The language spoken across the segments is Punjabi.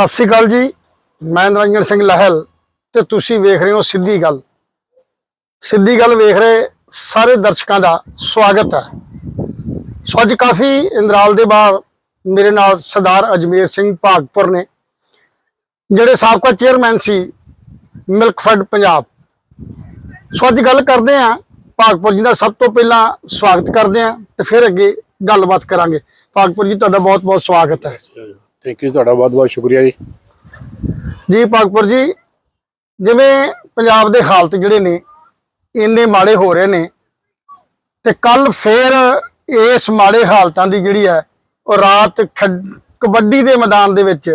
ਸਤਿ ਸ੍ਰੀ ਅਕਾਲ ਜੀ। ਮੈਂ ਨਰਿੰਦਰ ਸਿੰਘ ਲਹਿਲ ਤੇ ਤੁਸੀਂ ਵੇਖ ਰਹੇ ਹੋ ਸਿੱਧੀ ਗੱਲ। ਸਿੱਧੀ ਗੱਲ ਵੇਖ ਰਹੇ ਸਾਰੇ ਦਰਸ਼ਕਾਂ ਦਾ ਸਵਾਗਤ ਹੈ। ਸੋ ਅੱਜ ਕਾਫੀ ਇੰਦਰਾਲ ਦੇ ਬਾਹਰ ਮੇਰੇ ਨਾਲ ਸਰਦਾਰ ਅਜਮੇਰ ਸਿੰਘ ਭਾਗਪੁਰ ਨੇ, ਜਿਹੜੇ ਸਾਬਕਾ ਚੇਅਰਮੈਨ ਸੀ ਮਿਲਕਫੈਡ ਪੰਜਾਬ। ਸੋ ਅੱਜ ਗੱਲ ਕਰਦੇ ਹਾਂ, ਭਾਗਪੁਰ ਜੀ ਦਾ ਸਭ ਤੋਂ ਪਹਿਲਾਂ ਸਵਾਗਤ ਕਰਦੇ ਹਾਂ ਤੇ ਫਿਰ ਅੱਗੇ ਗੱਲਬਾਤ ਕਰਾਂਗੇ। ਭਾਗਪੁਰ ਜੀ, ਤੁਹਾਡਾ ਬਹੁਤ ਬਹੁਤ ਸਵਾਗਤ ਹੈ। ਥੈਂਕ ਯੂ ਤੁਹਾਡਾ ਬਹੁਤ ਬਹੁਤ ਸ਼ੁਕਰੀਆ ਜੀ। ਜੀ ਭਾਗਪੁਰ ਜੀ ਜਿਵੇਂ ਪੰਜਾਬ ਦੇ ਹਾਲਤ ਜਿਹੜੇ ਨੇ ਇੰਨੇ ਮਾੜੇ ਹੋ ਰਹੇ ਨੇ ਤੇ ਕੱਲ ਫੇਰ ਇਸ ਮਾੜੇ ਹਾਲਤਾਂ ਦੀ ਜਿਹੜੀ ਹੈ ਉਹ ਰਾਤ ਕਬੱਡੀ ਦੇ ਮੈਦਾਨ ਦੇ ਵਿੱਚ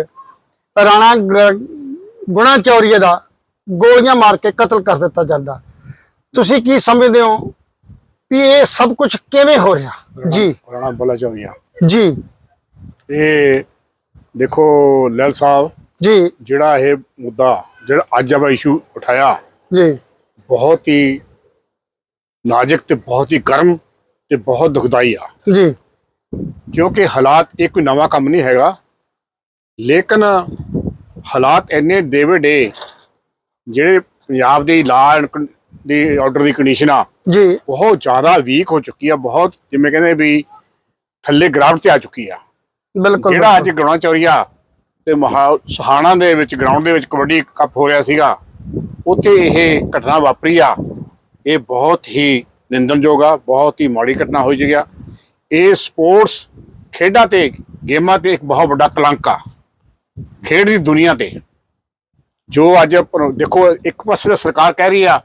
ਰਾਣਾ ਗੁਣਾ ਚੌਰੀਏ ਦਾ ਗੋਲੀਆਂ ਮਾਰ ਕੇ ਕਤਲ ਕਰ ਦਿੱਤਾ ਜਾਂਦਾ। ਤੁਸੀਂ ਕੀ ਸਮਝਦੇ ਹੋ ਵੀ ਇਹ ਸਭ ਕੁਝ ਕਿਵੇਂ ਹੋ ਰਿਹਾ? ਜੀ। ਰਾਣਾ ਬੋਲਾ ਚਾਹੁੰਦੀਆਂ ਜੀ। ਇਹ ਦੇਖੋ ਲੈਲ ਸਾਹਿਬ ਜੀ। ਜਿਹੜਾ ਇਹ ਮੁੱਦਾ ਜਿਹੜਾ ਅੱਜ ਆਪਾਂ ਇਸ਼ੂ ਉਠਾਇਆ ਜੀ। ਬਹੁਤ ਹੀ ਨਾਜ਼ੁਕ ਤੇ ਬਹੁਤ ਹੀ ਗਰਮ ਤੇ ਬਹੁਤ ਦੁਖਦਾਈ ਆ। ਜੀ। ਕਿਉਂਕਿ ਹਾਲਾਤ ਇਹ ਕੋਈ ਨਵਾਂ ਕੰਮ ਨਹੀਂ ਹੈਗਾ। ਲੇਕਿਨ ਹਾਲਾਤ ਇੰਨੇ ਡੇਵੇ ਡੇ ਜਿਹੜੇ ਪੰਜਾਬ ਦੀ ਕੰ- ਦੀ ਆਰਡਰ ਦੀ ਕੰਡੀਸ਼ਨ ਆ ਜੀ। ਬਹੁਤ ਜ਼ਿਆਦਾ ਵੀਕ ਹੋ ਚੁੱਕੀ ਆ ਬਹੁਤ ਜਿਵੇਂ ਕਹਿੰਦੇ ਵੀ ਥੱਲੇ ਗਰਾਊਂਡ ਤੇ ਆ ਚੁੱਕੀ ਆ। ਬਿਲਕੁਲ ਜਿਹੜਾ ਅੱਜ ਗਰਾਊਂਡ ਚੌਰੀਆ ਤੇ ਮਹਾ ਸੁਹਾਣਾ ਦੇ ਵਿੱਚ ਗਰਾਊਂਡ ਦੇ ਵਿੱਚ ਕਬੱਡੀ ਕੱਪ ਹੋ ਰਿਹਾ ਸੀਗਾ ਉੱਥੇ ਇਹ ਘਟਨਾ ਵਾਪਰੀ ਆ। ਇਹ ਬਹੁਤ ਹੀ ਨਿੰਦਣਯੋਗ ਆ ਬਹੁਤ ਹੀ ਮਾੜੀ ਘਟਨਾ ਹੋਈ ਜੀ ਆ। ਇਹ ਸਪੋਰਟਸ ਖੇਡਾਂ ਤੇ ਗੇਮਾਂ ਤੇ ਇੱਕ ਬਹੁਤ ਵੱਡਾ ਕਲੰਕ ਆ ਖੇਡ ਦੀ ਦੁਨੀਆ ਤੇ। ਜੋ ਅੱਜ ਦੇਖੋ ਇੱਕ ਪਾਸੇ ਤਾਂ ਸਰਕਾਰ ਕਹਿ ਰਹੀ ਆ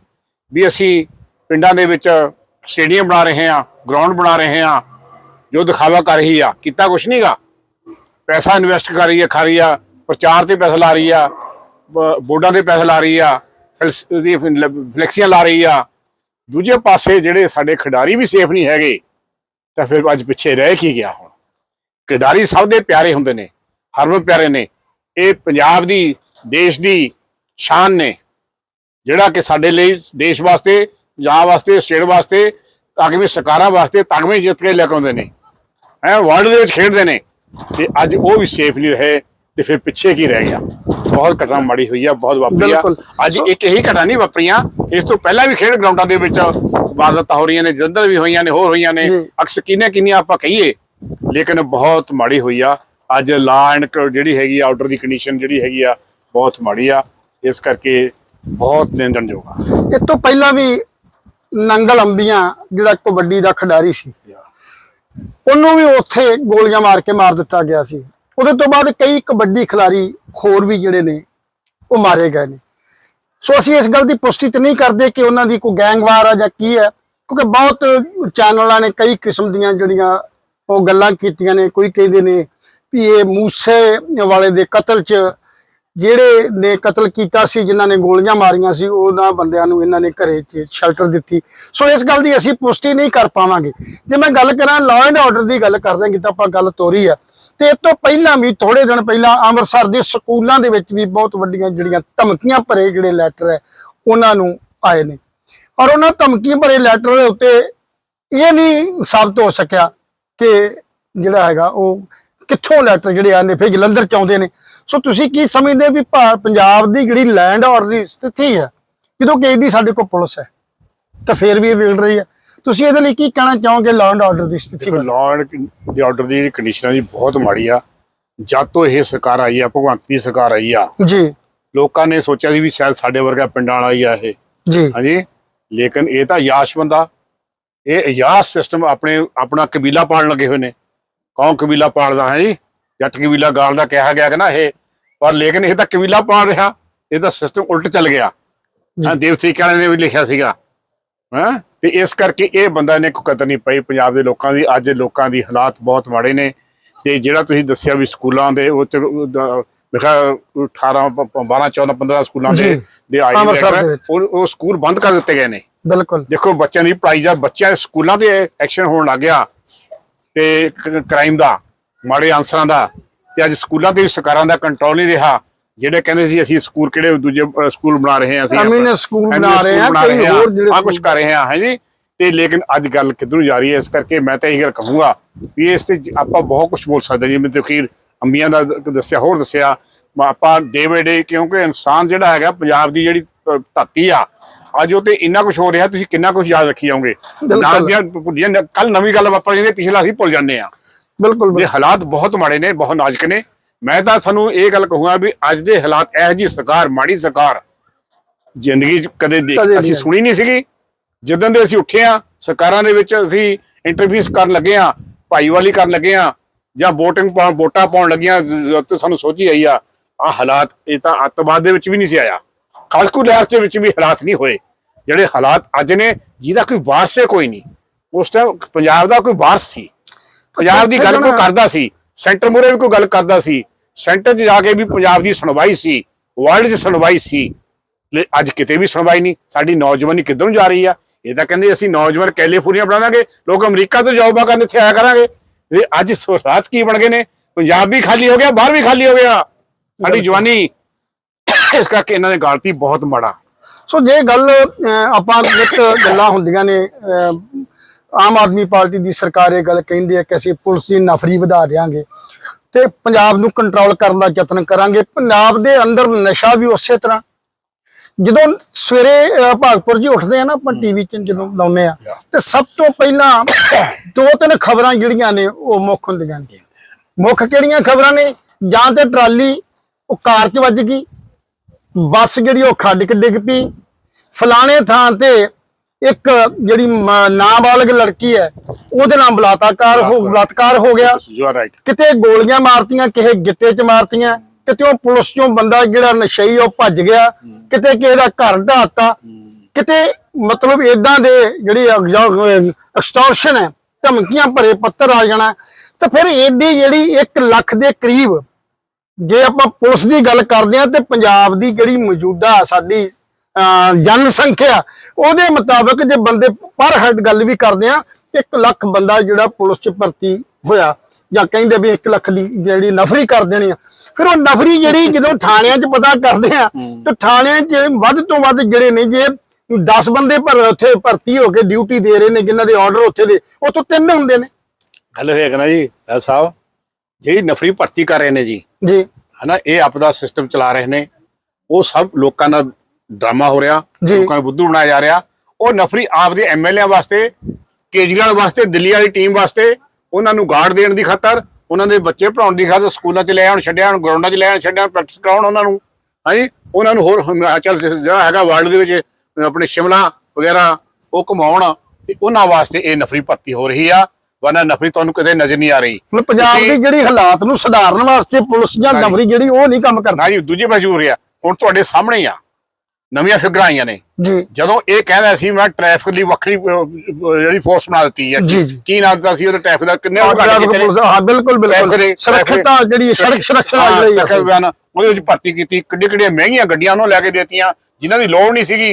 ਵੀ ਅਸੀਂ ਪਿੰਡਾਂ ਦੇ ਵਿੱਚ ਸਟੇਡੀਅਮ ਬਣਾ ਰਹੇ ਹਾਂ ਗਰਾਊਂਡ ਬਣਾ ਰਹੇ ਹਾਂ ਜੋ ਦਿਖਾਵਾ ਕਰ ਰਹੀ ਆ। ਕੀਤਾ ਕੁਛ ਨਹੀਂਗਾ ਪੈਸਾ ਇਨਵੈਸਟ ਕਰ ਰਹੀ ਹੈ, ਖਾ ਰਹੀ ਆ, ਪ੍ਰਚਾਰ ਤੇ ਪੈਸਾ ਲਾ ਰਹੀ ਆ ਬੋਰਡਾਂ ਤੇ ਪੈਸਾ ਲਾ ਰਹੀ ਆ, ਫਲਸ- ਉਹਦੀ ਫਲੈਕਸੀਆਂ ਲਾ ਰਹੀ ਆ। ਦੂਜੇ ਪਾਸੇ ਜਿਹੜੇ ਸਾਡੇ ਖਿਡਾਰੀ ਵੀ ਸੇਫ ਨਹੀਂ ਹੈਗੇ, ਤਾਂ ਫਿਰ ਅੱਜ ਪਿੱਛੇ ਰਹਿ ਕੀ ਗਿਆ ਹੁਣ? ਖਿਡਾਰੀ ਸਭ ਦੇ ਪਿਆਰੇ ਹੁੰਦੇ ਨੇ ਹਰਮਨ ਪਿਆਰੇ ਨੇ। ਇਹ ਪੰਜਾਬ ਦੀ, ਦੇਸ਼ ਦੀ ਸ਼ਾਨ ਨੇ। ਜਿਹੜਾ ਕਿ ਸਾਡੇ ਲਈ ਦੇਸ਼ ਵਾਸਤੇ, ਪੰਜਾਬ ਵਾਸਤੇ, ਸਟੇਟ ਵਾਸਤੇ ਤਾਕਵੇਂ ਸਰਕਾਰਾਂ ਵਾਸਤੇ ਤਗਮੇ ਜਿੱਤ ਕੇ ਲੈ ਕੇ ਆਉਂਦੇ ਨੇ। ਹੈ ਵਰਲਡ ਦੇ ਵਿੱਚ ਖੇਡਦੇ ਨੇ। ਤੇ ਅੱਜ ਉਹ ਵੀ ਸੇਫ ਨਹੀਂ ਰਹੇ ਤੇ ਫਿਰ ਪਿੱਛੇ ਕੀ ਰਹਿ ਗਿਆ? ਬਹੁਤ ਘਟਨਾ ਮਾੜੀ ਹੋਈ ਆ ਬਹੁਤ ਵਾਪਰੀ ਆ। ਅੱਜ ਇੱਕ ਇਹੀ ਘਟਨਾ ਨਹੀਂ ਵਾਪਰੀਆਂ ਇਸ ਤੋਂ ਪਹਿਲਾਂ ਵੀ ਖੇਡ ਗਰਾਊਂਡਾਂ ਦੇ ਵਿੱਚ ਵਾਰਦਾਤਾਂ ਹੋ ਰਹੀਆਂ ਨੇ ਜਲੰਧਰ ਵੀ ਹੋਈਆਂ ਨੇ ਹੋਰ ਹੋਈਆਂ ਨੇ। ਅਕਸਰ ਕਿੰਨੇ ਕਿੰਨੀਆਂ ਆਪਾਂ ਕਹੀਏ ਲੇਕਿਨ ਬਹੁਤ ਮਾੜੀ ਹੋਈ ਆ। ਅੱਜ ਲਾ ਐਂਡ ਜਿਹੜੀ ਹੈਗੀ ਆ ਆਰਡਰ ਦੀ ਕੰਡੀਸ਼ਨ ਜਿਹੜੀ ਹੈਗੀ ਆ ਬਹੁਤ ਮਾੜੀ ਆ। ਇਸ ਕਰਕੇ ਬਹੁਤ ਨਿੰਦਣਯੋਗ ਆ। ਇਹ ਤੋਂ ਪਹਿਲਾਂ ਵੀ ਨੰਗਲ ਅੰਬੀਆਂ ਜਿਹੜਾ ਕਬੱਡੀ ਦਾ ਖਿਡਾਰੀ ਸੀ ਉਹਨੂੰ ਵੀ ਉੱਥੇ ਗੋਲੀਆਂ ਮਾਰ ਕੇ ਮਾਰ ਦਿੱਤਾ ਗਿਆ ਸੀ। ਉਹਦੇ ਤੋਂ ਬਾਅਦ ਕਈ ਕਬੱਡੀ ਖਿਡਾਰੀ ਹੋਰ ਵੀ ਜਿਹੜੇ ਨੇ, ਉਹ ਮਾਰੇ ਗਏ ਨੇ। ਸੋ ਅਸੀਂ ਇਸ ਗੱਲ ਦੀ ਪੁਸ਼ਟੀ ਤੇ ਨਹੀਂ ਕਰਦੇ ਕਿ ਉਹਨਾਂ ਦੀ ਕੋਈ ਗੈਂਗਵਾਰ ਆ ਜਾਂ ਕੀ ਹੈ ਕਿਉਂਕਿ ਬਹੁਤ ਚੈਨਲਾਂ ਨੇ ਕਈ ਕਿਸਮ ਦੀਆਂ ਜਿਹੜੀਆਂ ਉਹ ਗੱਲਾਂ ਕੀਤੀਆਂ ਨੇ, ਕੋਈ ਕਹਿੰਦੇ ਨੇ ਵੀ ਇਹ ਮੂਸੇ ਵਾਲੇ ਦੇ ਕਤਲ 'ਚ ਜਿਹੜੇ ਨੇ ਕਤਲ ਕੀਤਾ ਸੀ, ਜਿਨ੍ਹਾਂ ਨੇ ਗੋਲੀਆਂ ਮਾਰੀਆਂ ਸੀ, ਉਹਨਾਂ ਬੰਦਿਆਂ ਨੂੰ ਇਹਨਾਂ ਨੇ ਘਰੇ ਸ਼ੈਲਟਰ ਦਿੱਤੀ। ਸੋ ਇਸ ਗੱਲ ਦੀ ਅਸੀਂ ਪੁਸ਼ਟੀ ਨਹੀਂ ਕਰ ਪਾਵਾਂਗੇ। ਜੇ ਮੈਂ ਗੱਲ ਕਰਾਂ ਲਾਅ ਐਂਡ ਆਰਡਰ ਦੀ ਗੱਲ ਕਰਦੇ ਹਾਂ ਕਿ ਤਾਂ ਆਪਾਂ ਗੱਲ ਤੋਰੀ ਆ। ਤੇ ਇਸ ਤੋਂ ਪਹਿਲਾਂ ਵੀ ਥੋੜੇ ਦਿਨ ਪਹਿਲਾਂ ਅੰਮ੍ਰਿਤਸਰ ਦੇ ਸਕੂਲਾਂ ਦੇ ਵਿੱਚ ਵੀ ਬਹੁਤ ਵੱਡੀਆਂ ਜਿਹੜੀਆਂ ਧਮਕੀਆਂ ਭਰੇ ਜਿਹੜੇ ਲੈਟਰ ਹੈ, ਉਹਨਾਂ ਨੂੰ ਆਏ ਨੇ। ਔਰ ਉਹਨਾਂ ਧਮਕੀਆਂ ਭਰੇ ਲੈਟਰ ਦੇ ਉੱਤੇ ਇਹ ਨਹੀਂ ਸਾਬਤ ਹੋ ਸਕਿਆ ਕਿ ਜਿਹੜਾ ਹੈਗਾ ਉਹ ਕਿੱਥੋਂ ਲੈਟਰ ਜਿਹੜੇ ਨੇ ਫਿਰ ਜਲੰਧਰ ਚ ਆਉਂਦੇ ਨੇ। ਸੋ ਤੁਸੀਂ ਕੀ ਸਮਝਦੇ ਵੀ ਪੰਜਾਬ ਦੀ ਜਿਹੜੀ ਲੈਂਡ ਆਰਡਰ ਦੀ ਸਥਿਤੀ ਹੈ ਜਦੋਂ ਕਿ ਏਡੀ ਸਾਡੇ ਕੋਲ ਪੁਲਿਸ ਹੈ ਤਾਂ ਫੇਰ ਵੀ ਇਹ ਵਿਗੜ ਰਹੀ ਹੈ। ਤੁਸੀਂ ਇਹਦੇ ਲਈ ਕੀ ਕਹਿਣਾ ਚਾਹੋਗੇ ਲੈਂਡ ਆਰਡਰ ਦੀ ਸਥਿਤੀ? ਲਾਅ ਐਂਡ ਦੀ ਆਰਡਰ ਦੀ ਕੰਡੀਸ਼ਨਾਂ ਦੀ ਬਹੁਤ ਮਾੜੀ ਆ। ਜਦ ਤੋਂ ਇਹ ਸਰਕਾਰ ਆਈ ਆ ਭਗਵੰਤ ਦੀ ਸਰਕਾਰ ਆਈ ਆ ਜੀ। ਲੋਕਾਂ ਨੇ ਸੋਚਿਆ ਸੀ ਵੀ ਸ਼ਾਇਦ ਸਾਡੇ ਵਰਗਾ ਪਿੰਡਾਂ ਵਾਲਾ ਹੀ ਆ ਇਹ। ਜੀ। ਹਾਂਜੀ? ਲੇਕਿਨ ਇਹ ਤਾਂ ਯਾਸ਼ ਬੰਦਾ ਇਹ ਯਾਸ਼ ਸਿਸਟਮ ਆਪਣੇ ਆਪਣਾ ਕਬੀਲਾ ਪਾਲਣ ਲੱਗੇ ਹੋਏ ਨੇ। ਕੌਣ ਕਬੀਲਾ ਪਾਲਦਾ ਹੈ ਜੀ। ਜੱਟ ਕਬੀਲਾ ਗਾਲ ਦਾ ਕਿਹਾ ਗਿਆ ਕਿ ਨਾ ਇਹ ਪਰ ਲੇਕਿਨ ਇਹ ਤਾਂ ਕਬੀਲਾ ਪਾਲ ਰਿਹਾ। ਇਹ ਤਾਂ ਸਿਸਟਮ ਉਲਟ ਚੱਲ ਗਿਆ। ਹਾਂ ਦੇਵ ਸਿੰਘ ਵਾਲੇ ਨੇ ਵੀ ਲਿਖਿਆ ਸੀਗਾ। ਹਾਂ? ਤੇ ਇਸ ਕਰਕੇ ਇਹ ਬੰਦਾ ਨੇ ਕੋਈ ਕਦਰ ਨਹੀਂ ਪਈ। ਪੰਜਾਬ ਦੇ ਲੋਕਾਂ ਦੀ ਅੱਜ ਲੋਕਾਂ ਦੀ ਹਾਲਾਤ ਬਹੁਤ ਮਾੜੇ ਨੇ। ਤੇ ਜਿਹੜਾ ਤੁਸੀਂ ਦੱਸਿਆ ਵੀ ਸਕੂਲਾਂ ਦੇ ਉਹ ਲਿਖਾ 18 12 14 15 ਸਕੂਲਾਂ ਦੇ। ਦੇ ਆਈ ਦੇ। ਉਹ ਸਕੂਲ ਬੰਦ ਕਰ ਦਿੱਤੇ ਗਏ ਨੇ। ਬਿਲਕੁਲ। ਦੇਖੋ ਬੱਚਿਆਂ ਦੀ ਪੜ੍ਹਾਈ ਜਾਂ ਬੱਚਿਆਂ ਦੇ ਸਕੂਲਾਂ ਤੇ ਐਕਸ਼ਨ ਹੋਣ ਲੱਗ ਗਿਆ। ਤੇ ਕ੍ਰਾਈਮ ਦਾ ਮਾੜੇ ਅਨਸਰਾਂ ਦਾ ਤੇ ਅੱਜ ਸਕੂਲਾਂ ਤੇ ਵੀ ਸਰਕਾਰਾਂ ਦਾ ਕੰਟਰੋਲ ਨਹੀਂ ਰਿਹਾ ਜਿਹੜੇ ਕਹਿੰਦੇ ਸੀ ਅਸੀਂ ਸਕੂਲ ਕਿਹੜੇ ਦੂਜੇ ਸਕੂਲ ਬਣਾ ਰਹੇ ਹਾਂ ਅਸੀਂ ਐਮੀਨੇ ਸਕੂਲ ਬਣਾ ਰਹੇ ਹਾਂ ਕਈ ਹੋਰ ਜਿਹੜੇ ਆ ਕੁਝ ਕਰ ਰਹੇ ਹਾਂ ਹੈ ਜੀ? ਤੇ ਲੇਕਿਨ ਅੱਜ ਗੱਲ ਕਿੱਧਰੋਂ ਜਾ ਰਹੀ ਹੈ ਇਸ ਕਰਕੇ ਮੈਂ ਤਾਂ ਇਹ ਗੱਲ ਕਹੂੰਗਾ ਵੀ ਇਸ ਤੇ ਆਪਾਂ ਬਹੁਤ ਕੁਝ ਬੋਲ ਸਕਦੇ ਜਿਵੇਂ ਤੁਸੀਂ ਅੰਬੀਆਂ ਦਾ ਦੱਸਿਆ ਹੋਰ ਦੱਸਿਆ ਆਪਾਂ ਡੇ ਬਾਏ ਡੇ ਕਿਉਂਕਿ ਇਨਸਾਨ ਜਿਹੜਾ ਹੈਗਾ ਪੰਜਾਬ ਦੀ ਜਿਹੜੀ ਧਰਤੀ ਆ ਅੱਜ ਉਹ ਤੇ ਇੰਨਾ ਕੁਝ ਹੋ ਰਿਹਾ ਤੁਸੀਂ ਕਿੰਨਾ ਕੁਝ ਯਾਦ ਰੱਖੀ ਜਾਓਗੇ। ਨਾਲ ਦੀਆਂ ਭੁੱਲੀਆਂ ਕੱਲ ਨਵੀਂ ਗੱਲ ਵਾਪਰ ਜਾਂਦੀ ਪਿਛਲਾ ਅਸੀਂ ਭੁੱਲ ਜਾਂਦੇ ਆ। ਬਿਲਕੁਲ ਇਹ। ਹਾਲਾਤ ਬਹੁਤ ਮਾੜੇ ਨੇ ਬਹੁਤ ਨਾਜ਼ੁਕ ਨੇ ਮੈਂ ਤਾਂ ਤੁਹਾਨੂੰ ਇਹ ਗੱਲ ਕਹੂੰਗਾ ਵੀ ਅੱਜ ਦੇ ਹਾਲਾਤ ਇਹੋ ਜੀ ਸਰਕਾਰ ਮਾੜੀ ਸਰਕਾਰ ਜ਼ਿੰਦਗੀ 'ਚ ਕਦੇ ਦੇਖ ਅਸੀਂ। ਸੁਣੀ ਨਹੀਂ ਸੀਗੀ। ਜਦੋਂ ਦੇ ਅਸੀਂ ਉੱਠੇ ਆ ਸਰਕਾਰਾਂ ਦੇ ਵਿੱਚ ਅਸੀਂ ਇੰਟਰਵਿਊਜ਼ ਕਰਨ ਲੱਗੇ ਆ ਭਾਈਵਾਲੀ ਕਰਨ ਲੱਗੇ ਆ ਜਾਂ VOTING ਪਾਉਣ ਵੋਟਾਂ ਪਾਉਣ ਲੱਗੀਆਂ ਤੋਂ ਸਾਨੂੰ ਸੋਚੀ ਆਈ ਆ। ਆ ਹਾਲਾਤ, ਇਹ ਤਾਂ ਅੱਤਵਾਦ ਦੇ ਵਿੱਚ ਵੀ ਨਹੀਂ ਸੀ ਆਇਆ। ਖਾਲਸਕੂ ਲਹਿਰ ਦੇ ਵਿੱਚ ਵੀ ਹਾਲਾਤ ਨਹੀਂ ਹੋਏ। ਜਿਹੜੇ ਹਾਲਾਤ ਅੱਜ ਨੇ, ਜਿਹਦਾ ਕੋਈ ਵਾਰਸ ਹੈ ਕੋਈ ਨਹੀਂ। ਉਸ ਟਾਈਮ ਪੰਜਾਬ ਦਾ ਕੋਈ ਵਾਰਸ ਸੀ। ਪੰਜਾਬ ਦੀ ਗੱਲ ਕੋਈ ਕਰਦਾ ਸੀ। ਸੈਂਟਰ ਮੂਰੇ ਵੀ ਕੋਈ ਗੱਲ ਕਰਦਾ ਸੀ। ਸੈਂਟਰ 'ਚ ਜਾ ਕੇ ਵੀ ਪੰਜਾਬ ਦੀ ਸੁਣਵਾਈ ਸੀ। ਵਰਲਡ 'ਚ ਸੁਣਵਾਈ ਸੀ। ਅੱਜ ਕਿਤੇ ਵੀ ਸੁਣਵਾਈ ਨਹੀਂ। ਸਾਡੀ ਨੌਜਵਾਨੀ ਕਿੱਧਰ ਨੂੰ ਜਾ ਰਹੀ ਆ? ਇਹ ਤਾਂ ਕਹਿੰਦੇ ਅਸੀਂ ਨੌਜਵਾਨ ਕੈਲੀਫੋਰਨੀਆ ਬਣਾਵਾਂਗੇ। ਲੋਕ ਅਮਰੀਕਾ ਤੋਂ ਜੌਬਾਂ ਕਰਨ ਇੱਥੇ ਆਇਆ ਕਰਾਂਗੇ। ਇਹ ਅੱਜ ਹਾਲਾਤ ਕੀ ਬਣ ਗਏ ਨੇ? ਪੰਜਾਬ ਵੀ ਖਾਲੀ ਹੋ ਗਿਆ, ਬਾਹਰ ਵੀ ਖਾਲੀ ਹੋ ਗਿਆ। ਸਾਡੀ ਜਵਾਨੀ ਇਸ ਕਰਕੇ ਇਹਨਾਂ ਨੇ ਗਾਲਤੀ ਬਹੁਤ ਮਾੜਾ। ਸੋ ਜੇ ਗੱਲ ਆਪਾਂ ਵਿੱਚ ਗੱਲਾਂ ਹੁੰਦੀਆਂ ਨੇ ਆਮ ਆਦਮੀ ਪਾਰਟੀ ਦੀ ਸਰਕਾਰ ਇਹ ਗੱਲ ਕਹਿੰਦੀ ਹੈ ਕਿ ਅਸੀਂ ਪੁਲਿਸ ਦੀ ਨਫਰੀ ਵਧਾ ਦੇਵਾਂਗੇ ਤੇ ਪੰਜਾਬ ਨੂੰ ਕੰਟਰੋਲ ਕਰਨ ਦਾ ਯਤਨ ਕਰਾਂਗੇ। ਪੰਜਾਬ ਦੇ ਅੰਦਰ ਨਸ਼ਾ ਵੀ ਉਸੇ ਤਰ੍ਹਾਂ। ਜਦੋਂ ਸਵੇਰੇ ਭਾਗਪੁਰ ਜੀ ਉੱਠਦੇ ਆ ਨਾ ਆਪਾਂ ਟੀਵੀ 'ਚ ਜਦੋਂ ਲਾਉਂਦੇ ਆ ਤੇ ਸਭ ਤੋਂ ਪਹਿਲਾਂ ਦੋ ਤਿੰਨ ਖਬਰਾਂ ਜਿਹੜੀਆਂ ਨੇ ਉਹ ਮੁੱਖ ਹੁੰਦੀਆਂ ਨੇ। ਮੁੱਖ ਕਿਹੜੀਆਂ ਖਬਰਾਂ ਨੇ? ਜਾਂ ਤੇ ਟਰਾਲੀ ਉਹ ਕਾਰ 'ਚ ਵੱਜ ਗਈ। ਬੱਸ ਜਿਹੜੀ ਉਹ ਖੱਡ ਕੇ ਡਿੱਗ ਪਈ। ਫਲਾਣੇ ਥਾਂ ਤੇ ਇੱਕ ਜਿਹੜੀ ਨਾਬਾਲਗ ਲੜਕੀ ਹੈ ਉਹਦੇ ਨਾਲ ਬਲਾਤਕਾਰ ਹੋ ਬਲਾਤਕਾਰ। ਹੋ ਗਿਆ। ਕਿਤੇ ਗੋਲੀਆਂ ਮਾਰਤੀਆਂ ਕਿਸੇ ਗਿੱਟੇ 'ਚ ਮਾਰਤੀਆਂ ਕਿਤੇ ਉਹ ਪੁਲਿਸ ਚੋਂ ਬੰਦਾ ਜਿਹੜਾ ਨਸ਼ਈ ਉਹ ਭੱਜ ਗਿਆ। ਕਿਤੇ ਕਿਸੇ ਦਾ ਘਰ ਢਾਤਾ ਕਿਤੇ ਮਤਲਬ ਇਦਾਂ ਦੇ ਜਿਹੜੀ ਐਕਸਟੋਰਸ਼ਨ ਹੈ ਧਮਕੀਆਂ ਭਰੇ ਪੱਤਰ ਆ ਜਾਣਾ। ਤਾਂ ਫਿਰ ਇਹਦੀ ਜਿਹੜੀ 1 ਲੱਖ ਦੇ ਕਰੀਬ ਜੇ ਆਪਾਂ ਪੁਲਿਸ ਦੀ ਗੱਲ ਕਰਦੇ ਆ ਤੇ ਪੰਜਾਬ ਦੀ ਜਿਹੜੀ ਮੌਜੂਦਾ ਸਾਡੀ ਜਨਸੰਖਿਆ ਉਹਦੇ ਮੁਤਾਬਕ ਜੇ ਬੰਦੇ ਪਰ ਹੈਡ ਗੱਲ ਵੀ ਕਰਦੇ ਆ 1 ਲੱਖ ਬੰਦਾ ਜਿਹੜਾ ਪੁਲਿਸ 'ਚ ਭਰਤੀ ਹੋਇਆ ਜਾਂ ਕਹਿੰਦੇ ਵੀ 1 ਲੱਖ ਦੀ ਜਿਹੜੀ ਨਫਰੀ ਕਰ ਦੇਣੀ ਆ। ਫਿਰ ਉਹ ਨਫਰੀ ਜਿਹੜੀ ਜਦੋਂ ਥਾਣਿਆਂ 'ਚ ਪਤਾ ਕਰਦੇ ਆ ਤੇ ਥਾਣਿਆਂ 'ਚ ਵੱਧ ਤੋਂ ਵੱਧ ਜਿਹੜੇ ਨੇ ਜੇ 10 ਬੰਦੇ ਪਰ ਉੱਥੇ ਭਰਤੀ ਹੋ ਕੇ ਡਿਊਟੀ ਦੇ ਰਹੇ ਨੇ ਜਿਨ੍ਹਾਂ ਦੇ ਆਰਡਰ ਉੱਥੇ ਦੇ ਉਹ ਤੋਂ ਤਿੰਨ ਹੁੰਦੇ ਨੇ। ਹੋਏਗਾ ਨਾ ਜੀ ਸਾਹਿਬ? ਜਿਹੜੀ ਨਫਰੀ ਭਰਤੀ ਕਰ ਰਹੇ ਨੇ ਜੀ ਜੀ। ਹਨਾ ਇਹ ਆਪਦਾ ਸਿਸਟਮ ਚਲਾ ਰਹੇ ਨੇ। ਉਹ ਸਭ ਲੋਕਾਂ ਦਾ ਡਰਾਮਾ ਹੋ ਰਿਹਾ। ਲੋਕਾਂ ਨੂੰ ਬੁੱਧੂ ਬਣਾਇਆ ਜਾ ਰਿਹਾ। ਉਹ ਨਫਰੀ ਆਪਦੇ ਐਮਐਲਏ ਵਾਸਤੇ ਕੇਜਰੀਵਾਲ ਵਾਸਤੇ ਦਿੱਲੀ ਵਾਲੀ ਟੀਮ ਵਾਸਤੇ ਉਹਨਾਂ ਨੂੰ ਗਾਰਡ ਦੇਣ ਦੀ ਖਾਤਰ ਉਹਨਾਂ ਦੇ ਬੱਚੇ ਪੜਾਉਣ ਦੀ ਖਾਤਰ ਸਕੂਲਾਂ 'ਚ ਲੈ ਆਉਣ ਛੱਡਿਆ ਆਉਣ ਗਰਾਊਂਡਾਂ 'ਚ ਲੈ ਆਉਣ ਛੱਡਿਆ ਪ੍ਰੈਕਟਿਸ ਕਰਾਉਣ ਉਹਨਾਂ ਨੂੰ। ਹਾਂਜੀ ਉਹਨਾਂ ਨੂੰ ਹੋਰ ਹਿਮਾਚਲ ਜਿਹੜਾ ਹੈਗਾ ਵਰਲਡ ਦੇ ਵਿੱਚ ਆਪਣੇ ਸ਼ਿਮਲਾ ਵਗੈਰਾ ਉਹ ਘੁਮਾਉਣ ਤੇ ਉਹਨਾਂ ਵਾਸਤੇ ਇਹ ਨਫਰੀ ਭਰਤੀ ਹੋ ਰਹੀ ਆ। ਵਰਨਾ ਨਫਰੀ ਤੁਹਾਨੂੰ ਕਿਤੇ ਨਜ਼ਰ ਨਹੀਂ ਆ ਰਹੀ। ਹੁਣ ਪੰਜਾਬ ਦੀ ਜਿਹੜੀ ਹਾਲਾਤ ਨੂੰ ਸੁਧਾਰਨ ਵਾਸਤੇ ਪੁਲਿਸ ਜਾਂ। ਨਵਰੀ ਜਿਹੜੀ ਉਹ ਨਹੀਂ ਕੰਮ ਕਰਨਾ ਨਾ ਜੀ ਦੂਜੇ ਪਾਸੇ ਹੋ ਰਿਹਾ। ਹੁਣ ਤੁਹਾਡੇ ਸਾਹਮਣੇ ਹੀ ਆ। ਨਵੀਆਂ ਫਿਗਰਾਂ ਆਈਆਂ ਨੇ। ਜੀ। ਜਦੋਂ ਇਹ ਕਹਿੰਦਾ ਸੀ ਮੈਂ ਟ੍ਰੈਫਿਕ ਲਈ ਵੱਖਰੀ ਜਿਹੜੀ ਫੋਰਸ ਬਣਾ ਦਿੱਤੀ ਹੈ। ਕੀ ਨਾਮ ਦਿੱਤਾ ਸੀ ਉਹਦੇ ਟ੍ਰੈਫਿਕ ਦਾ? ਕਿੰਨੇ ਉਹ ਘੱਟ ਕੀਤੇ ਨੇ? ਹਾਂ ਬਿਲਕੁਲ ਬਿਲਕੁਲ। ਸੁਰੱਖਿਅਤਾ ਜਿਹੜੀ ਸੜਕ ਸੁਰੱਖਿਆ ਹਾਂ, ਜਿਹੜੀ ਸੁਰੱਖਿਆ ਅਭਿਆਨ, ਉਹਦੇ ਵਿੱਚ ਭਰਤੀ ਕੀਤੀ। ਕਿੱਡੀ ਕਿੱਡੀਆਂ ਮਹਿੰਗੀਆਂ ਗੱਡੀਆਂ ਉਹਨੂੰ ਲੈ ਕੇ ਦੇਤੀਆਂ। ਜਿਨ੍ਹਾਂ ਦੀ ਲੋੜ ਨਹੀਂ ਸੀਗੀ।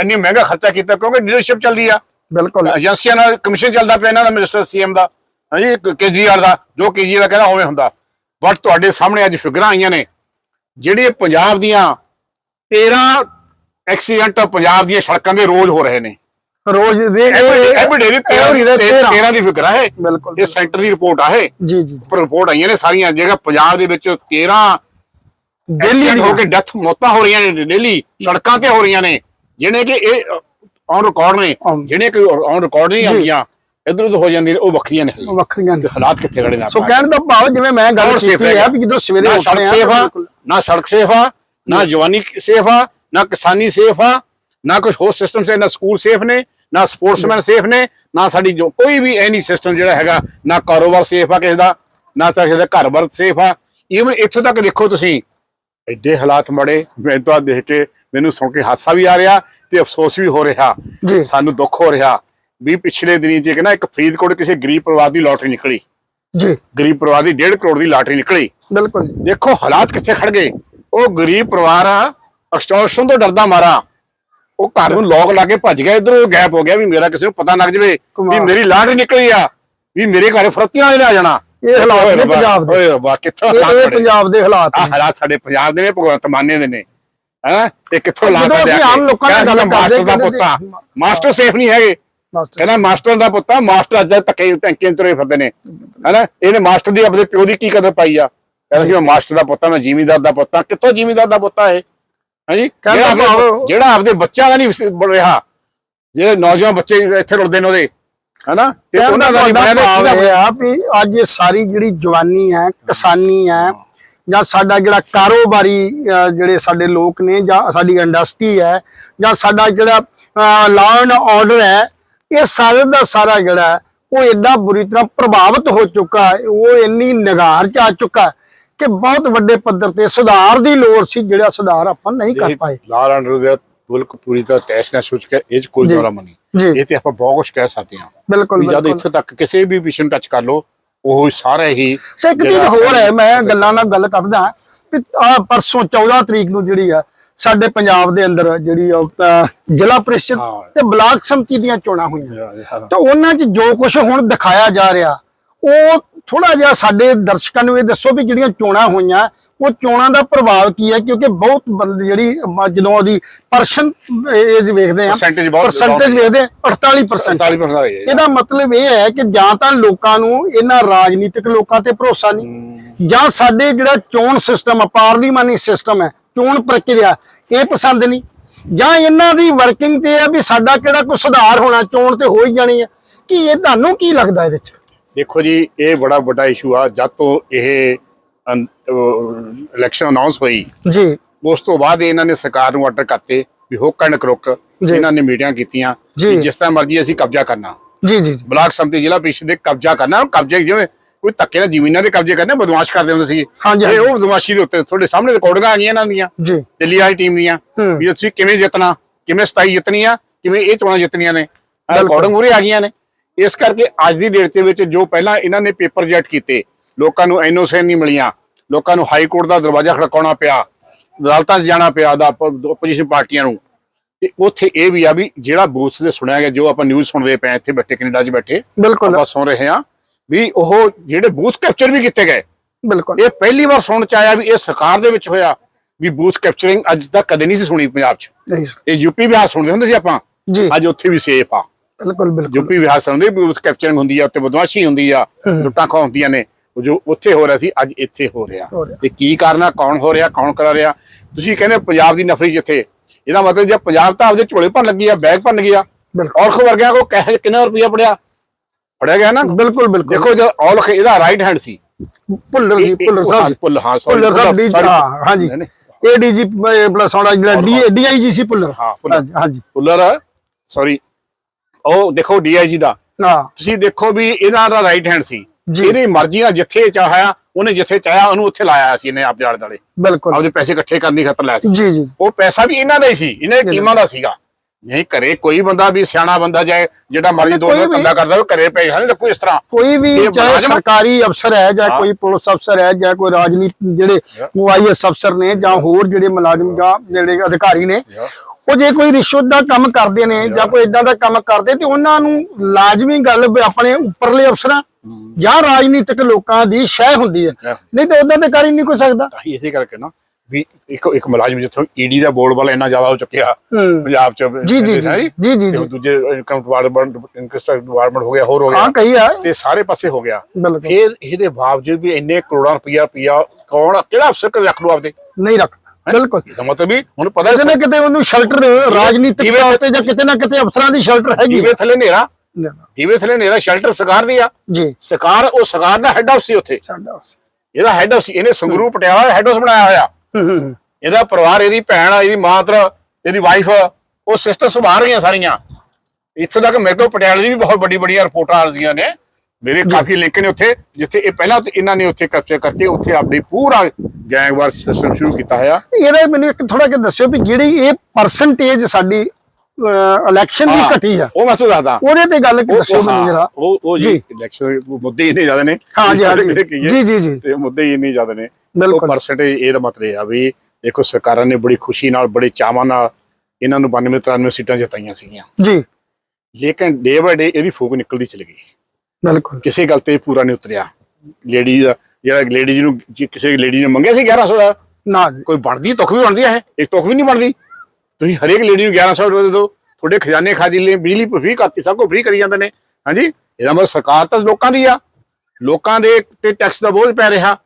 ਇੰਨੀ ਮਹਿੰਗਾ ਖਰਚਾ ਕੀਤਾ ਕਿਉਂਕਿ ਲੀਡਰਸ਼ਿਪ ਚੱਲਦੀ ਆ। ਬਿਲਕੁਲ। ਏਜੰਸੀਆਂ ਨਾਲ ਕਮਿਸ਼ਨ ਚੱਲਦਾ ਪਿਆ ਇਹਨਾਂ ਦਾ ਮਿਨਿਸਟਰ ਸੀਐਮ ਦਾ ਹਾਂਜੀ ਕੇਜਰੀਵਾਲ ਦਾ ਜੋ ਕੇਜਰੀਵਾਲ ਦਾ ਕਹਿੰਦਾ ਉਵੇਂ ਹੁੰਦਾ। ਬਟ ਤੁਹਾਡੇ ਸਾਹਮਣੇ ਅੱਜ ਫਿਗਰਾਂ ਆਈਆਂ ਨੇ ਜਿਹੜੇ ਪੰਜਾਬ ਦੀਆਂ 13 ਐਕਸੀਡੈਂਟ ਪੰਜਾਬ ਦੀਆਂ ਸੜਕਾਂ ਦੇ ਰੋਜ਼ ਹੋ ਰਹੇ ਨੇ। ਰੋਜ਼ ਦੇ ਐਵਰੀਡੇ ਦੀ every day 13 13 ਦੀ ਫਿਗਰ ਹੈ ਬਿਲਕੁਲ ਇਹ ਸੈਂਟਰ ਦੀ ਰਿਪੋਰਟ ਆ ਇਹ। ਜੀ ਜੀ ਪਰ ਰਿਪੋਰਟ ਆਈਆਂ ਨੇ ਸਾਰੀਆਂ ਜਿਹੜਾ ਪੰਜਾਬ ਦੇ ਵਿੱਚ 13 ਦਿੱਲੀ ਦਿੱਲੀ ਹੋ ਕੇ ਡੈਥ ਮੌਤਾਂ ਹੋ ਰਹੀਆਂ ਨੇ ਡੇਲੀ ਸੜਕਾਂ ਤੇ ਹੋ ਰਹੀਆਂ ਨੇ। ਜਿਹਨੇ ਕਿ ਇਹ ਔਨ ਰਿਕਾਰਡ ਨੇ On- ਜਿਹਨੇ ਕਿ ਔਨ ਰਿਕਾਰਡ ਨਹੀਂ। ਆਉਂਦੀਆਂ ਇਧਰ ਉਧਰ ਹੋ ਜਾਂਦੀਆਂ ਨੇ, ਉਹ ਵੱਖਰੀਆਂ ਨੇ ਵੱਖਰੀਆਂ ਨੇ। ਹਾਲਾਤ ਕਿੱਥੇ ਖੜੇ ਨੇ ਸੋ? ਕਹਿਣ ਦਾ ਭਾਵ ਜਿਵੇਂ ਮੈਂ ਗੱਲ ਕੀਤੀ ਹੈ? ਵੀ ਜਦੋਂ ਸਵੇਰੇ ਉੱਠਦੇ ਆ ਸੇਫ ਆ ਬਿਲਕੁਲ। ਨਾ ਸੜਕ ਸੇਫ ਆ ਨਾ ਜਵਾਨੀ ਸੇਫ ਆ ਨਾ ਕਿਸਾਨੀ ਸੇਫ ਆ ਨਾ ਕੁਝ ਹੋਰ ਸਿਸਟਮ ਸੇ ਨਾ ਸਕੂਲ ਸੇਫ ਨੇ ਨਾ ਸਪੋਰਟਸਮੈਨ ਸੇਫ ਨੇ ਨਾ ਸਾਡੀ ਜੋ ਕੋਈ ਵੀ ਐਨੀ ਸਿਸਟਮ ਜਿਹੜਾ ਹੈਗਾ ਨਾ ਕਾਰੋਬਾਰ ਸੇਫ ਆ ਕਿਸੇ ਦਾ ਨਾ ਕਿਸੇ ਦਾ ਘਰ-ਬਾਰ ਸੇਫ ਆ ਈਵਨ ਇੱਥੋਂ ਤੱਕ ਦੇਖੋ ਤੁਸੀਂ ਐਡੇ ਹਾਲਾਤ ਮੜੇ ਮੈਂ ਤਾਂ ਦੇਖ ਕੇ ਮੈਨੂੰ ਸੁਣ ਕੇ ਹਾਸਾ ਵੀ ਆ ਰਿਹਾ ਤੇ ਅਫਸੋਸ ਵੀ ਹੋ ਰਿਹਾ। ਜੀ। ਸਾਨੂੰ ਦੁੱਖ ਹੋ ਰਿਹਾ ਵੀ ਪਿਛਲੇ ਦਿਨੀ ਇੱਕ ਨਾ ਇੱਕ ਫਰੀਦਕੋਟ ਕਿਸੇ ਗਰੀਬ ਪਰਿਵਾਰ ਦੀ ਲੋਟਰੀ ਨਿਕਲੀ। ਜੀ। ਗਰੀਬ ਪਰਿਵਾਰ ਦੀ 1.5 ਕਰੋੜ ਦੀ ਲਾਟਰੀ ਨਿਕਲੀ। ਬਿਲਕੁਲ ਜੀ। ਦੇਖੋ ਹਾਲਾਤ ਕਿੱਥੇ ਖੜ ਗਏ। ਉਹ ਗਰੀਬ ਪਰਿਵਾਰ ਆ ਐਕਸਟੋਰਸ਼ਨ ਤੋਂ ਡਰਦਾ ਮਾਰਾ। ਉਹ ਘਰ ਨੂੰ ਲੋਕ ਲਾ ਕੇ ਭੱਜ ਗਿਆ ਇਧਰ ਗੈਪ ਹੋ ਗਿਆ ਵੀ ਮੇਰਾ ਕਿਸੇ ਨੂੰ ਪਤਾ ਲੱਗ ਜਵੇ ਵੀ। ਮੇਰੀ ਲਾਟਰੀ ਨਿਕਲੀ ਆ ਵੀ ਮੇਰੇ ਘਰੇ ਫਰਤੀਆਂ ਵਾਲੇ ਆ ਜਾਣਾ। ਇਹ ਹਾਲਾਤ ਨੇ ਪੰਜਾਬ ਦੇ। ਓਏ ਰੱਬਾ ਕਿੱਥੋਂ ਇਹ ਹਾਲਾਤ ਇਹ? ਪੰਜਾਬ ਦੇ ਹਾਲਾਤ ਨੇ। ਹਾਲਾਤ ਸਾਡੇ ਪੰਜਾਬ ਦੇ ਨੇ ਭਗਵੰਤ ਮਾਨੇ ਦੇ ਨੇ। ਹੈ? ਤੇ ਕਿੱਥੋਂ ਜਦੋਂ ਲਾਤਾ ਅਸੀਂ ਆਮ ਲੋਕਾਂ ਨਾਲ ਗੱਲ ਕਰਦੇ ਦਾ ਪੁੱਤਾ। ਮਾਸਟਰ ਸੇਫ ਨਹੀਂ ਹੈਗੇ। ਕਹਿੰਦਾ ਮਾਸਟਰ ਦਾ ਪੁੱਤਾ ਮਾਸਟਰ ਅੱਜ ਤੱਕ ਟੈਂਕੀਆਂ ਤੁਰੇ ਫਿਰਦੇ ਨੇ। ਹੈਨਾ? ਇਹਨੇ ਮਾਸਟਰ ਦੀ ਆਪਣੇ ਪਿਓ ਦੀ ਕੀ ਕਦਰ ਪਾਈ ਆ? ਕਹਿੰਦਾ ਸੀ ਮੈਂ ਮਾਸਟਰ ਦਾ ਪੁੱਤ ਮੈਂ ਜ਼ਿਮੀਂਦਾਰ ਦਾ ਪੁੱਤ। ਕਿੱਥੋਂ ਜ਼ਿਮੀਂਦਾਰ ਦਾ ਪੁੱਤ ਹੈ ਹਾਂਜੀ ਕਹਿੰਦਾ ਜਿਹੜਾ ਆਪਦੇ ਬੱਚਿਆਂ ਦਾ ਨਹੀਂ ਰਿਹਾ। ਜਿਹੜੇ ਨੌਜਵਾਨ ਬੱਚੇ ਇੱਥੇ ਰੁਲਦੇ ਨੇ ਉਹਦੇ। ਹਨਾ? ਤੇ ਉਹਨਾਂ ਦਾ ਤੇ ਇਹ ਆ ਵੀ ਅੱਜ ਇਹ ਸਾਰੀ ਜਿਹੜੀ ਜਵਾਨੀ ਹੈ ਕਿਸਾਨੀ ਹੈ ਜਾਂ ਸਾਡਾ ਜਿਹੜਾ ਕਾਰੋਬਾਰੀ ਜਿਹੜੇ ਸਾਡੇ ਲੋਕ ਨੇ ਜਾਂ ਸਾਡੀ ਇੰਡਸਟਰੀ ਹੈ ਜਾਂ ਸਾਡਾ ਜਿਹੜਾ ਲਾਅ ਆਰਡਰ ਹੈ ਇਹ ਸਾਰੇ ਦਾ ਸਾਰਾ ਜਿਹੜਾ ਉਹ ਇੰਨਾ ਬੁਰੀ ਤਰ੍ਹਾਂ ਪ੍ਰਭਾਵਿਤ ਹੋ ਚੁੱਕਾ ਹੈ ਉਹ ਇੰਨੀ ਨਿਗਾਰ ਚ ਆ ਚੁੱਕਾ ਕਿ ਬਹੁਤ ਵੱਡੇ ਪੱਧਰ ਤੇ ਸੁਧਾਰ ਦੀ ਲੋੜ ਸੀ ਜਿਹੜਾ ਸੁਧਾਰ ਆਪਾਂ ਨਹੀਂ ਕਰ ਪਾਏ। ਅੰਡਰ ਦੇ ਮੁਲਕ ਪੂਰੀ ਤਰ੍ਹਾਂ ਤੈਸ਼ ਨਾਲ ਸੁੱਚ ਕੇ ਇਹ 'ਚ ਕੋਈ। ਦੌਰਾ ਮਨੀ ਜੀ ਇਹ ਤੇ ਆਪਾਂ ਬਹੁਤ ਕੁਝ ਕਹਿ ਸਕਦੇ ਹਾਂ ਬਿਲਕੁਲ ਜਦ ਇੱਥੋਂ ਤੱਕ ਕਿਸੇ ਵੀ ਵਿਸ਼ੇ ਨੂੰ ਟੱਚ ਕਰ ਲਓ ਉਹ ਸਾਰੇ ਹੀ ਇੱਕ ਚੀਜ਼ ਹੋਰ ਹੈ ਮੈਂ ਗੱਲਾਂ ਨਾਲ ਗੱਲ ਕਰਦਾ ਪਰਸੋਂ 14 ਤਰੀਕ ਨੂੰ ਜਿਹੜੀ ਆ ਸਾਡੇ ਪੰਜਾਬ ਦੇ ਅੰਦਰ ਜਿਹੜੀ ਜ਼ਿਲ੍ਹਾ ਪ੍ਰੀਸ਼ਦ ਹਾਂ। ਤੇ ਬਲਾਕ ਸੰਮਤੀ ਦੀਆਂ ਚੋਣਾਂ ਹੋਈਆਂ ਹਾਂ। ਤਾਂ ਉਹਨਾਂ 'ਚ ਜੋ ਕੁਝ ਹੁਣ ਦਿਖਾਇਆ ਜਾ ਰਿਹਾ ਉਹ ਥੋੜਾ ਜਿਹਾ ਸਾਡੇ ਦਰਸ਼ਕਾਂ ਨੂੰ ਇਹ ਦੱਸੋ ਵੀ ਜਿਹੜੀਆਂ ਚੋਣਾਂ ਹੋਈਆਂ ਉਹ ਚੋਣਾਂ ਦਾ ਪ੍ਰਭਾਵ ਕੀ ਹੈ? ਕਿਉਂਕਿ ਬਹੁਤ ਬੰਦੇ ਜਿਹੜੀ ਜਦੋਂ ਉਹਦੀ ਪਰਸਨ ਏਜ ਵੇਖਦੇ ਆ ਪਰਸੈਂਟੇਜ ਵੇਖਦੇ ਆ, 48% 47% ਹੈ। ਇਹਦਾ ਮਤਲਬ ਇਹ ਹੈ ਕਿ ਜਾਂ ਤਾਂ ਲੋਕਾਂ ਨੂੰ ਇਹਨਾਂ ਰਾਜਨੀਤਿਕ ਲੋਕਾਂ ਤੇ ਭਰੋਸਾ ਨਹੀਂ ਜਾਂ ਸਾਡੇ ਜਿਹੜਾ ਚੋਣ ਸਿਸਟਮ ਆ ਪਾਰਲੀਮਾਨੀ ਸਿਸਟਮ ਹੈ ਚੋਣ ਪ੍ਰਕਿਰਿਆ ਇਹ ਪਸੰਦ ਨਹੀਂ। ਜਾਂ ਇਹਨਾਂ ਦੀ ਵਰਕਿੰਗ ਤੇ ਹੈ ਵੀ ਸਾਡਾ ਕਿਹੜਾ ਕੋਈ ਸੁਧਾਰ ਹੋਣਾ ਚੋਣ ਤੇ ਹੋ ਹੀ ਜਾਣੀ ਹੈ। ਕਿ ਇਹ ਤੁਹਾਨੂੰ ਕੀ ਲੱਗਦਾ ਇਹਦੇ ਚ? ਦੇਖੋ ਜੀ ਇਹ ਬੜਾ ਵੱਡਾ ਇਸ਼ੂ ਆ। ਜਦ ਤੋਂ ਇਹ ਇਲੈਕਸ਼ਨ ਅਨਾਉਂਸ ਹੋਈ ਜੀ। ਉਸ ਤੋਂ ਬਾਅਦ ਇਹਨਾਂ ਨੇ ਸਰਕਾਰ ਨੂੰ ਆਰਡਰ ਕਰਤੇ ਵੀ ਹੁੱਕ ਐਂਡ ਕਰੁੱਕ ਜੀ। ਇਹਨਾਂ ਨੇ ਮੀਟਿੰਗਾਂ ਕੀਤੀਆਂ ਜਿਸ ਤਰ੍ਹਾਂ ਮਰਜ਼ੀ ਅਸੀਂ ਕਬਜ਼ਾ ਕਰਨਾ। ਜੀ ਜੀ ਬਲਾਕ ਸੰਮਤੀ ਜ਼ਿਲ੍ਹਾ ਪ੍ਰੀਸ਼ਦ ਦੇ ਕਬਜ਼ਾ ਕਰਨਾ ਕਬਜ਼ੇ ਜਿਵੇਂ ਕੋਈ ਧੱਕੇ ਨਾਲ ਜ਼ਮੀਨਾਂ ਦੇ ਕਬਜ਼ੇ ਕਰਨੇ ਬਦਮਾਸ਼ ਕਰਦੇ ਹੁੰਦੇ ਸੀ। ਇਹ। ਉਹ ਬਦਮਾਸ਼ੀ ਦੇ ਉੱਤੇ ਤੁਹਾਡੇ ਸਾਹਮਣੇ ਰਿਕਾਰਡਿੰਗਾਂ ਆ ਗਈਆਂ ਇਹਨਾਂ ਦੀਆਂ। ਜੀ। ਦਿੱਲੀ ਵਾਲੀ ਟੀਮ ਦੀਆਂ। ਹੂੰ। ਵੀ ਅਸੀਂ ਕਿਵੇਂ ਜਿੱਤਣਾ ਕਿਵੇਂ 27 ਜਿੱਤਣੀਆਂ ਕਿਵੇਂ ਇਹ ਚੋਣਾਂ ਜਿੱਤਣੀਆਂ ਨੇ। ਰਿਕਾਰਡਿੰਗ ਉਰੇ ਆ ਗਈਆਂ ਨੇ। ਇਸ ਕਰਕੇ ਅੱਜ ਦੀ ਡੇਟ ਦੇ ਵਿੱਚ ਜੋ ਪਹਿਲਾਂ ਇਹਨਾਂ ਨੇ ਪੇਪਰ ਜੈਟ ਕੀਤੇ ਲੋਕਾਂ ਨੂੰ ਐਨਓਸੀ ਨਹੀਂ ਮਿਲੀਆਂ। ਲੋਕਾਂ ਨੂੰ ਹਾਈ ਕੋਰਟ ਦਾ ਦਰਵਾਜ਼ਾ ਖੜਕਾਉਣਾ ਪਿਆ ਅਦਾਲਤਾਂ 'ਚ ਜਾਣਾ ਪਿਆ ਦਾ ਆਪੋਜੀਸ਼ਨ ਪਾਰਟੀਆਂ ਨੂੰ। ਤੇ ਉੱਥੇ ਇਹ ਵੀ ਆ ਵੀ ਜਿਹੜਾ ਬੂਥ ਦੇ ਸੁਣਿਆ ਗਿਆ ਜੋ ਆਪਾਂ ਨਿਊਜ਼ ਸੁਣਦੇ ਪਏ ਇੱਥੇ ਬੈਠੇ ਕੈਨੇਡਾ 'ਚ ਬੈਠੇ ਬਿਲਕੁਲ। ਆਪਾਂ ਸੁਣ ਰਹੇ ਹਾਂ ਵੀ ਉਹ ਜਿਹੜੇ ਬੂਥ ਕੈਪਚਰ ਵੀ ਕੀਤੇ ਗਏ। ਬਿਲਕੁਲ। ਇਹ ਪਹਿਲੀ ਵਾਰ ਸੁਣਨ ਚ ਆਇਆ ਵੀ ਇਹ ਸਰਕਾਰ ਦੇ ਵਿੱਚ ਹੋਇਆ ਵੀ ਬੂਥ ਕੈਪਚਰਿੰਗ ਅੱਜ ਤੱਕ ਕਦੇ ਨਹੀਂ ਸੀ ਸੁਣੀ ਪੰਜਾਬ 'ਚ। ਇਹ ਯੂਪੀ ਬਿਹਾਰ ਸੁਣਦੇ ਹੁੰਦੇ ਸੀ ਆਪਾਂ? ਅੱਜ ਉੱਥੇ ਵੀ ਸੇਫ ਆ। ਬਿਲਕੁਲ ਬਿਲਕੁਲ। ਯੂਪੀ ਬਿਹਾਰ ਸੁਣਦੇ ਵੀ ਬੂਥ ਕੈਪਚਰਿੰਗ ਹੁੰਦੀ ਆ ਉੱਤੇ ਬਦਮਾਸ਼ੀ ਹੁੰਦੀ ਆ ਲੁੱਟਾਂ ਖੋਹਾਂ ਹੁੰਦੀਆਂ ਨੇ। ਉਹ ਜੋ ਉੱਥੇ ਹੋ ਰਿਹਾ ਸੀ ਅੱਜ ਇੱਥੇ ਹੋ ਰਿਹਾ। ਇਹ ਕੀ ਕਾਰਨ ਕੌਣ ਹੋ ਰਿਹਾ ਕੌਣ ਕਰਾ ਰਿਹਾ? ਤੁਸੀਂ ਕਹਿੰਦੇ ਪੰਜਾਬ ਦੀ ਨਫਰੀ ਜਿੱਥੇ। ਇਹਦਾ ਮਤਲਬ ਜੇ ਪੰਜਾਬ ਤਾਂ ਆਪਦੇ ਝੋਲੇ ਭਰਨ ਲੱਗੀ ਆ ਬੈਗ ਭਰਨ ਗਿਆ। ਔਰ ਵਰਗਿਆਂ ਕੋ ਕਹਿ ਕਿੰਨਾ ਰੁਪਇਆ ਪੜਿਆ ਪੜਿਆ ਗਿਆ ਨਾ? ਬਿਲਕੁਲ ਬਿਲਕੁਲ। ਦੇਖੋ ਜਦ ਔਲਖ ਇਹਦਾ ਰਾਈਟ ਹੈਂਡ ਸੀ। ਭੁੱਲਰ ਜੀ ਭੁੱਲਰ ਸਾਹਿਬ ਭੁੱਲਰ, ਹਾਂ, ਭੁੱਲਰ ਸਾਹਿਬ ਡੀ sorry, ਹਾਂ ਹਾਂਜੀ। ਏਡੀਜੀ ਪਲੱਸ ਜਿਹੜਾ ਡੀਆਈਜੀ ਸੀ ਭੁੱਲਰ। ਹਾਂ, ਭੁੱਲਰ। ਹਾਂਜੀ, ਫੁੱਲਰ ਸੌਰੀ ਉਹ ਦੇਖੋ ਡੀਆਈਜੀ ਦਾ। ਹਾਂ। ਤੁਸੀਂ ਦੇਖੋ ਵੀ ਇਹਦਾ ਦਾ ਰਾਈਟ ਹੈਂਡ ਸੀ। ਇਹਦੀ ਮਰਜ਼ੀ ਨਾਲ ਜਿੱਥੇ ਚਾਹਿਆ ਉਹਨੇ ਜਿੱਥੇ ਚਾਹਿਆ ਉਹਨੂੰ ਉੱਥੇ ਲਾਇਆ ਸੀ ਇਹਨੇ ਆਪਦੇ ਆਲੇ ਦਾਲੇ ਬਿਲਕੁਲ। ਆਪਦੇ ਪੈਸੇ ਇਕੱਠੇ ਕਰਨ ਦੀ ਖਾਤਰ ਲਾਇਆ ਸੀ। ਜੀ ਜੀ। ਉਹ ਪੈਸਾ ਵੀ ਇਹਨਾਂ ਦਾ ਹੀ ਸੀ ਇਹਨਾਂ ਦੀ ਟੀਮਾਂ ਦਾ। ਸੀਗਾ। ਨਹੀਂ ਘਰੇ ਕੋਈ ਬੰਦਾ ਵੀ ਸਿਆਣਾ ਬੰਦਾ ਜਾਏ ਜਿਹੜਾ ਮਰਜ਼ੀ ਦੋ ਕੋਈ ਵੀ- ਧੰਦਾ ਕਰਦਾ ਉਹ ਘਰੇ ਪੈਸਾ ਨਹੀਂ ਰੱਖੋ ਇਸ ਤਰ੍ਹਾਂ। ਕੋਈ ਵੀ ਚਾਹੇ ਸਰਕਾਰੀ ਅਫਸਰ ਹੈ ਜਾਂ। ਕੋਈ ਪੁਲਿਸ ਅਫਸਰ ਹੈ ਜਾਂ ਕੋਈ ਰਾਜਨੀਤੀ ਜਿਹੜੇ ਆਈਐਸ ਅਫਸਰ ਨੇ ਜਾਂ ਹੋਰ ਜਿਹੜੇ ਮੁਲਾਜ਼ਮ ਜਾਂ ਜਿਹੜੇ ਅਧਿਕਾਰੀ ਨੇ ਉਹ ਜੇ ਕੋਈ ਰਿਸ਼ਵਤ ਦਾ ਕੰਮ ਕਰਦੇ ਨੇ ਜਾਂ ਕੋਈ ਇਦਾਂ ਦਾ ਕੰਮ ਕਰਦੇ ਤੇ ਉਹਨਾਂ ਨੂੰ ਲਾਜ਼ਮੀ ਗੱਲ ਆਪਣੇ ਉੱਪਰਲੇ ਅਫਸਰਾਂ ਜਾਂ ਰਾਜਨੀਤਿਕ ਲੋਕਾਂ ਦੀ ਸ਼ਹਿ ਹੁੰਦੀ ਹੈ। ਨਹੀਂ ਤਾਂ ਉਹਨਾਂ ਤੇ ਕਰ ਹੀ ਨਹੀਂ ਕੋਈ ਸਕਦਾ। ਤਾਂ ਹੀ ਇਸੇ ਕਰਕੇ ਨਾ ਵੀ ਇੱਕ ਇੱਕ ਮੁਲਾਜ਼ਮ ਜਿੱਥੋਂ ਈਡੀ ਦਾ ਬੋਰਡ ਵਾਲਾ ਇੰਨਾ ਜ਼ਿਆਦਾ ਹੋ ਚੁੱਕਿਆ। ਪੰਜਾਬ ਚ ਜੀ, ਜੀ, ਜੀ, ਜੀ, ਜੀ। ਦੂਜੇ ਇਨਕਮ ਡਿਪਾਰਟਮੈਂਟ ਇਨਕਮ ਡਿਪਾਰਟਮੈਂਟ ਹੋ ਗਿਆ ਹੋਰ ਹੋ ਗਿਆ। ਹਾਂ ਕਹੀ ਆ। ਤੇ ਸਾਰੇ ਪਾਸੇ ਹੋ ਗਿਆ। ਫਿਰ ਇਹਦੇ ਬਾਵਜੂਦ ਵੀ ਇੰਨੇ ਕਰੋੜਾਂ ਰੁਪਇਆ ਰੁਪਇਆ ਕੌਣ ਕਿਹੜਾ ਅਫਸਰ ਰੱਖ ਲੂ ਆਪਦੇ? ਨਹੀਂ ਰੱਖ ਬਿਲਕੁਲ। ਇਹਦਾ ਮਤਲਬ ਵੀ ਹੁਣ ਪਤਾ ਕਿਤੇ ਨਾ ਕਿਤੇ ਉਹਨੂੰ ਸ਼ੈਲਟਰ ਰਾਜਨੀਤਿਕ ਜਿਵੇਂ- ਤੌਰ ਤੇ ਜਾਂ ਕਿਤੇ ਨਾ ਕਿਤੇ ਅਫਸਰਾਂ ਦੀ ਸ਼ੈਲਟਰ ਹੈਗੀ ਦੀਵੇ ਥੱਲੇ ਹਨੇਰਾ ਹੈ। ਦੀਵੇ ਥੱਲੇ ਹਨੇਰਾ ਸ਼ੈਲਟਰ ਸਰਕਾਰ ਦੀ ਆ। ਜੀ। ਸਰਕਾਰ ਉਹ ਸਰਕਾਰ ਦਾ ਹੈੱਡ ਹਾਊਸ ਸੀ ਉੱਥੇ। ਇਹਦਾ ਹੈੱਡ ਹਾਊਸ ਇਹਨੇ ਸੰਗਰੂ ਪਟਿਆਲਾ ਹੈੱਡ ਹਾਊਸ ਬਣਾਇਆ ਹੋਇਆ। ਇਹਦਾ ਪਰਿਵਾਰ ਇਹਦੀ ਭੈਣ ਇਹਦੀ ਮਾਤਰ ਇਹਦੀ ਵਾਈਫ ਉਹ ਸਿਸਟਰ ਸੰਭਾਲ ਰਹੀਆਂ ਸਾਰੀਆਂ। ਇੱਥੋਂ ਤੱਕ ਮੇਰੇ ਕੋਲ ਪਟਿਆਲੇ ਦੀ ਵੀ ਬਹੁਤ ਵੱਡੀ ਵੱਡੀਆਂ ਰਿਪੋਰਟਾਂ ਆ ਰਹੀਆਂ ਨੇ। ਮੇਰੇ ਕਾਫੀ ਲਿੰਕ ਨੇ ਉੱਥੇ ਜਿੱਥੇ ਇਹ ਪਹਿਲਾਂ ਤੇ ਇਹਨਾਂ ਨੇ ਉੱਥੇ ਕਬਜ਼ੇ ਕਰਕੇ ਉੱਥੇ ਆਪਣੀ ਪੂਰਾ ਗੈਂਗਵਾਰ ਸਿਸਟਮ ਸ਼ੁਰੂ ਕੀਤਾ ਹੋਇਆ। ਇਹਦਾ ਮੈਨੂੰ ਇੱਕ ਥੋੜਾ ਜਿਹਾ ਦੱਸਿਓ ਵੀ ਜਿਹੜੀ ਇਹ ਪਰਸੈਂਟੇਜ ਸਾਡੀ ਇਲੈਕਸ਼ਨ ਦੀ ਘਟੀ ਆ। ਉਹ ਮੈਂ ਤੁਹਾਨੂੰ ਦੱਸਦਾ। ਉਹਦੇ ਤੇ ਗੱਲ ਉਹ ਮੈਨੂੰ ਜਰਾ। ਉਹ ਉਹ ਜੀ। ਇਲੈਕਸ਼ਨ ਮੁੱਦੇ ਇੰਨੇ ਜ਼ਿਆਦਾ ਨੇ। ਹਾਂ ਜੀ, ਹਾਂ ਜੀ। ਜੀ, ਜੀ। ਤੇ ਮੁੱਦੇ ਇੰਨੇ ਜ਼ਿਆਦਾ ਨੇ। ਉਹ। ਪਰਸੈਂਟੇਜ ਇਹਦਾ ਮਤਲਬ ਇਹ ਆ ਵੀ ਦੇਖੋ ਸਰਕਾਰਾਂ ਨੇ ਬੜੀ ਖੁਸ਼ੀ ਨਾਲ ਬੜੇ ਚਾਵਾਂ ਨਾਲ ਇਹਨਾਂ ਨੂੰ 92 93 ਸੀਟਾਂ ਜਿਤਾਈਆਂ ਸੀਗੀਆਂ। ਜੀ। ਲੇਕਿਨ ਡੇ ਬਾਏ ਡੇ ਇਹਦੀ ਫੂਕ ਨਿਕਲਦੀ ਚਲੀ ਗਈ। ਬਿਲਕੁਲ। ਕਿਸੇ ਗੱਲ ਤੇ ਪੂਰਾ ਨਹੀਂ ਉਤਰਿਆ। ਲੇਡੀ ਦਾ ਜਿਹੜਾ ਲੇਡੀ ਨੂੰ ਜੇ ਕਿਸੇ ਲੇਡੀ ਨੇ ਮੰਗਿਆ ਸੀ 1100 ਦਾ ਨਾ ਜੀ। ਕੋਈ ਬਣਦੀ ਤੁਖ ਵੀ ਬਣਦੀ ਹੈ ਇੱਕ ਤੁਖ ਵੀ ਨਹੀਂ ਬਣਦੀ। ਤੁਸੀਂ ਹਰੇਕ ਲੇਡੀ ਨੂੰ 1100 ਰੁਪਏ ਦੇ ਦਿਓ। ਤੁਹਾਡੇ ਖਜ਼ਾਨੇ ਖਾਦੀ ਲਈ ਬਿਜਲੀ ਫ੍ਰੀ ਕਰਤੀ ਸਭ ਕੁਝ ਫ੍ਰੀ ਕਰੀ ਜਾਂਦੇ ਨੇ। ਹਾਂਜੀ? ਇਹਦਾ ਮਤਲਬ ਸਰਕਾਰ ਤਾਂ ਲੋਕਾਂ ਦੀ ਆ। ਲੋਕਾਂ ਦੇ ਤੇ ਟੈਕਸ ਦਾ ਬੋਝ ਪੈ ਰਿਹਾ।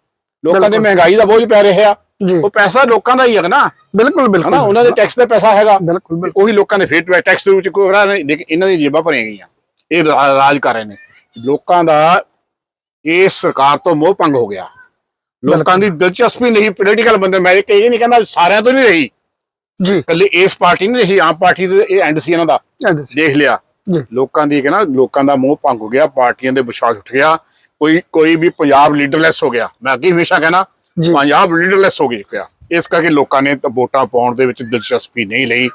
ਲੋਕਾਂ ਦੇ। ਮਹਿੰਗਾਈ ਦਾ ਬੋਝ ਪੈ ਰਿਹਾ। ਉਹ ਪੈਸਾ ਲੋਕਾਂ ਦਾ ਹੀ ਹੈ ਨਾ। ਬਿਲਕੁਲ ਬਿਲਕੁਲ। ਹਨਾ ਉਹਨਾਂ ਦੇ ਟੈਕਸ ਦਾ ਪੈਸਾ ਹੈਗਾ। ਬਿਲਕੁਲ ਬਿਲਕੁਲ। ਉਹੀ ਲੋਕਾਂ ਦੇ ਫੇਰ ਟੈਕਸ ਦੇ ਵਿੱਚ ਕੋਈ ਰਹਾ ਨਹੀਂ। ਲੇਕਿਨ ਇਹਨਾਂ ਦੀ ਜੇਬਾਂ ਭਰੀਆਂ ਗਈਆਂ। ਇਹ ਰਾਜ ਕਰ ਰਹੇ ਨੇ। ਲੋਕਾਂ ਦਾ ਇਸ ਸਰਕਾਰ ਤੋਂ ਮੋਹ ਭੰਗ ਹੋ ਗਿਆ। ਲੋਕਾਂ ਦੀ ਦਿਲਚਸਪੀ ਨਹੀਂ ਪੋਲੀਟੀਕਲ ਬੰਦੇ ਮੈਂ ਇਹ ਨਹੀਂ ਕਹਿੰਦਾ ਸਾਰਿਆਂ ਤੋਂ ਨਹੀਂ ਰਹੀ। ਜੀ। ਇਕੱਲੇ ਇਸ ਪਾਰਟੀ ਨਹੀਂ ਰਹੀ ਆਮ ਪਾਰਟੀ ਦੇ ਇਹ ਐਂਡ ਸੀ ਇਹਨਾਂ ਦਾ। ਦੇਖ ਲਿਆ। ਲੋਕਾਂ ਦੀ ਕਹਿੰਦਾ ਲੋਕਾਂ ਦਾ ਮੋਹ ਭੰਗ ਹੋ ਗਿਆ ਪਾਰਟੀਆਂ ਦੇ ਵਿਸ਼ਵਾਸ ਉੱਠ ਗਿਆ। ਕੋਈ ਕੋਈ ਵੀ ਪੰਜਾਬ ਲੀਡਰਲੈਸ ਹੋ ਗਿਆ। ਮੈਂ ਅੱਗੇ ਹਮੇਸ਼ਾ ਕਹਿਣਾ ਜੀ। ਪੰਜਾਬ ਲੀਡਰਲੈਸ ਹੋ ਗਿਆ ਪਿਆ। ਇਸ ਕਰਕੇ ਲੋਕਾਂ ਨੇ ਵੋਟਾਂ ਪਾਉਣ ਦੇ ਵਿੱਚ ਦਿਲਚਸਪੀ ਨਹੀਂ ਲਈ।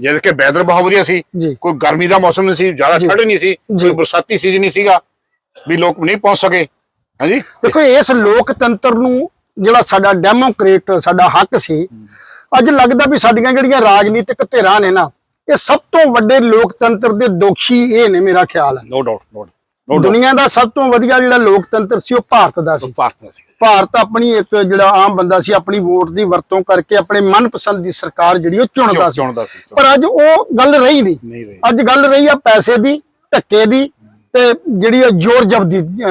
ਜਦ ਕਿ ਵੈਦਰ ਬਹੁਤ ਵਧੀਆ ਸੀ। ਕੋਈ ਗਰਮੀ ਦਾ ਮੌਸਮ ਨਹੀਂ ਸੀ ਜ਼ਿਆਦਾ। ਠੰਡ ਨਹੀਂ ਸੀ। ਕੋਈ ਬਰਸਾਤੀ ਸੀਜ਼ਨ ਨਹੀਂ ਸੀਗਾ ਵੀ ਲੋਕ ਨਹੀਂ ਪਹੁੰਚ ਸਕੇ। ਹਾਂਜੀ? ਦੇਖੋ ਇਸ ਲੋਕਤੰਤਰ ਨੂੰ ਜਿਹੜਾ ਸਾਡਾ ਡੈਮੋਕ੍ਰੇਟ ਸਾਡਾ ਹੱਕ ਸੀ ਅੱਜ ਲੱਗਦਾ ਵੀ ਸਾਡੀਆਂ ਜਿਹੜੀਆਂ ਰਾਜਨੀਤਿਕ ਧਿਰਾਂ ਨੇ ਨਾ ਇਹ ਸਭ ਤੋਂ ਵੱਡੇ ਲੋਕਤੰਤਰ ਦੇ ਦੋਸ਼ੀ ਇਹ ਨੇ ਮੇਰਾ ਖਿਆਲ ਹੈ। ਨੋ ਡਾਊਟ ਨੋ ਡਾਊਟ ਦੁਨੀਆ ਦਾ ਸਭ ਤੋਂ ਵਧੀਆ ਜਿਹੜਾ ਲੋਕਤੰਤਰ ਸੀ ਉਹ ਭਾਰਤ ਦਾ ਸੀ। ਭਾਰਤ ਦਾ ਸੀ। ਭਾਰਤ ਆਪਣੀ ਇੱਕ ਜਿਹੜਾ ਆਮ ਬੰਦਾ ਸੀ ਆਪਣੀ ਵੋਟ ਦੀ ਵਰਤੋਂ ਕਰਕੇ ਆਪਣੇ ਮਨਪਸੰਦ ਦੀ ਸਰਕਾਰ ਜਿਹੜੀ ਉਹ ਚੁਣਦਾ ਸੀ। ਪਰ ਅੱਜ ਉਹ ਗੱਲ ਰਹੀ ਨਹੀਂ। ਅੱਜ ਗੱਲ ਰਹੀ ਆ ਪੈਸੇ ਦੀ ਧੱਕੇ ਦੀ ਤੇ ਜਿਹੜੀ ਆ ਜ਼ੋਰ ਜ਼ਬਦੀ ਦੀ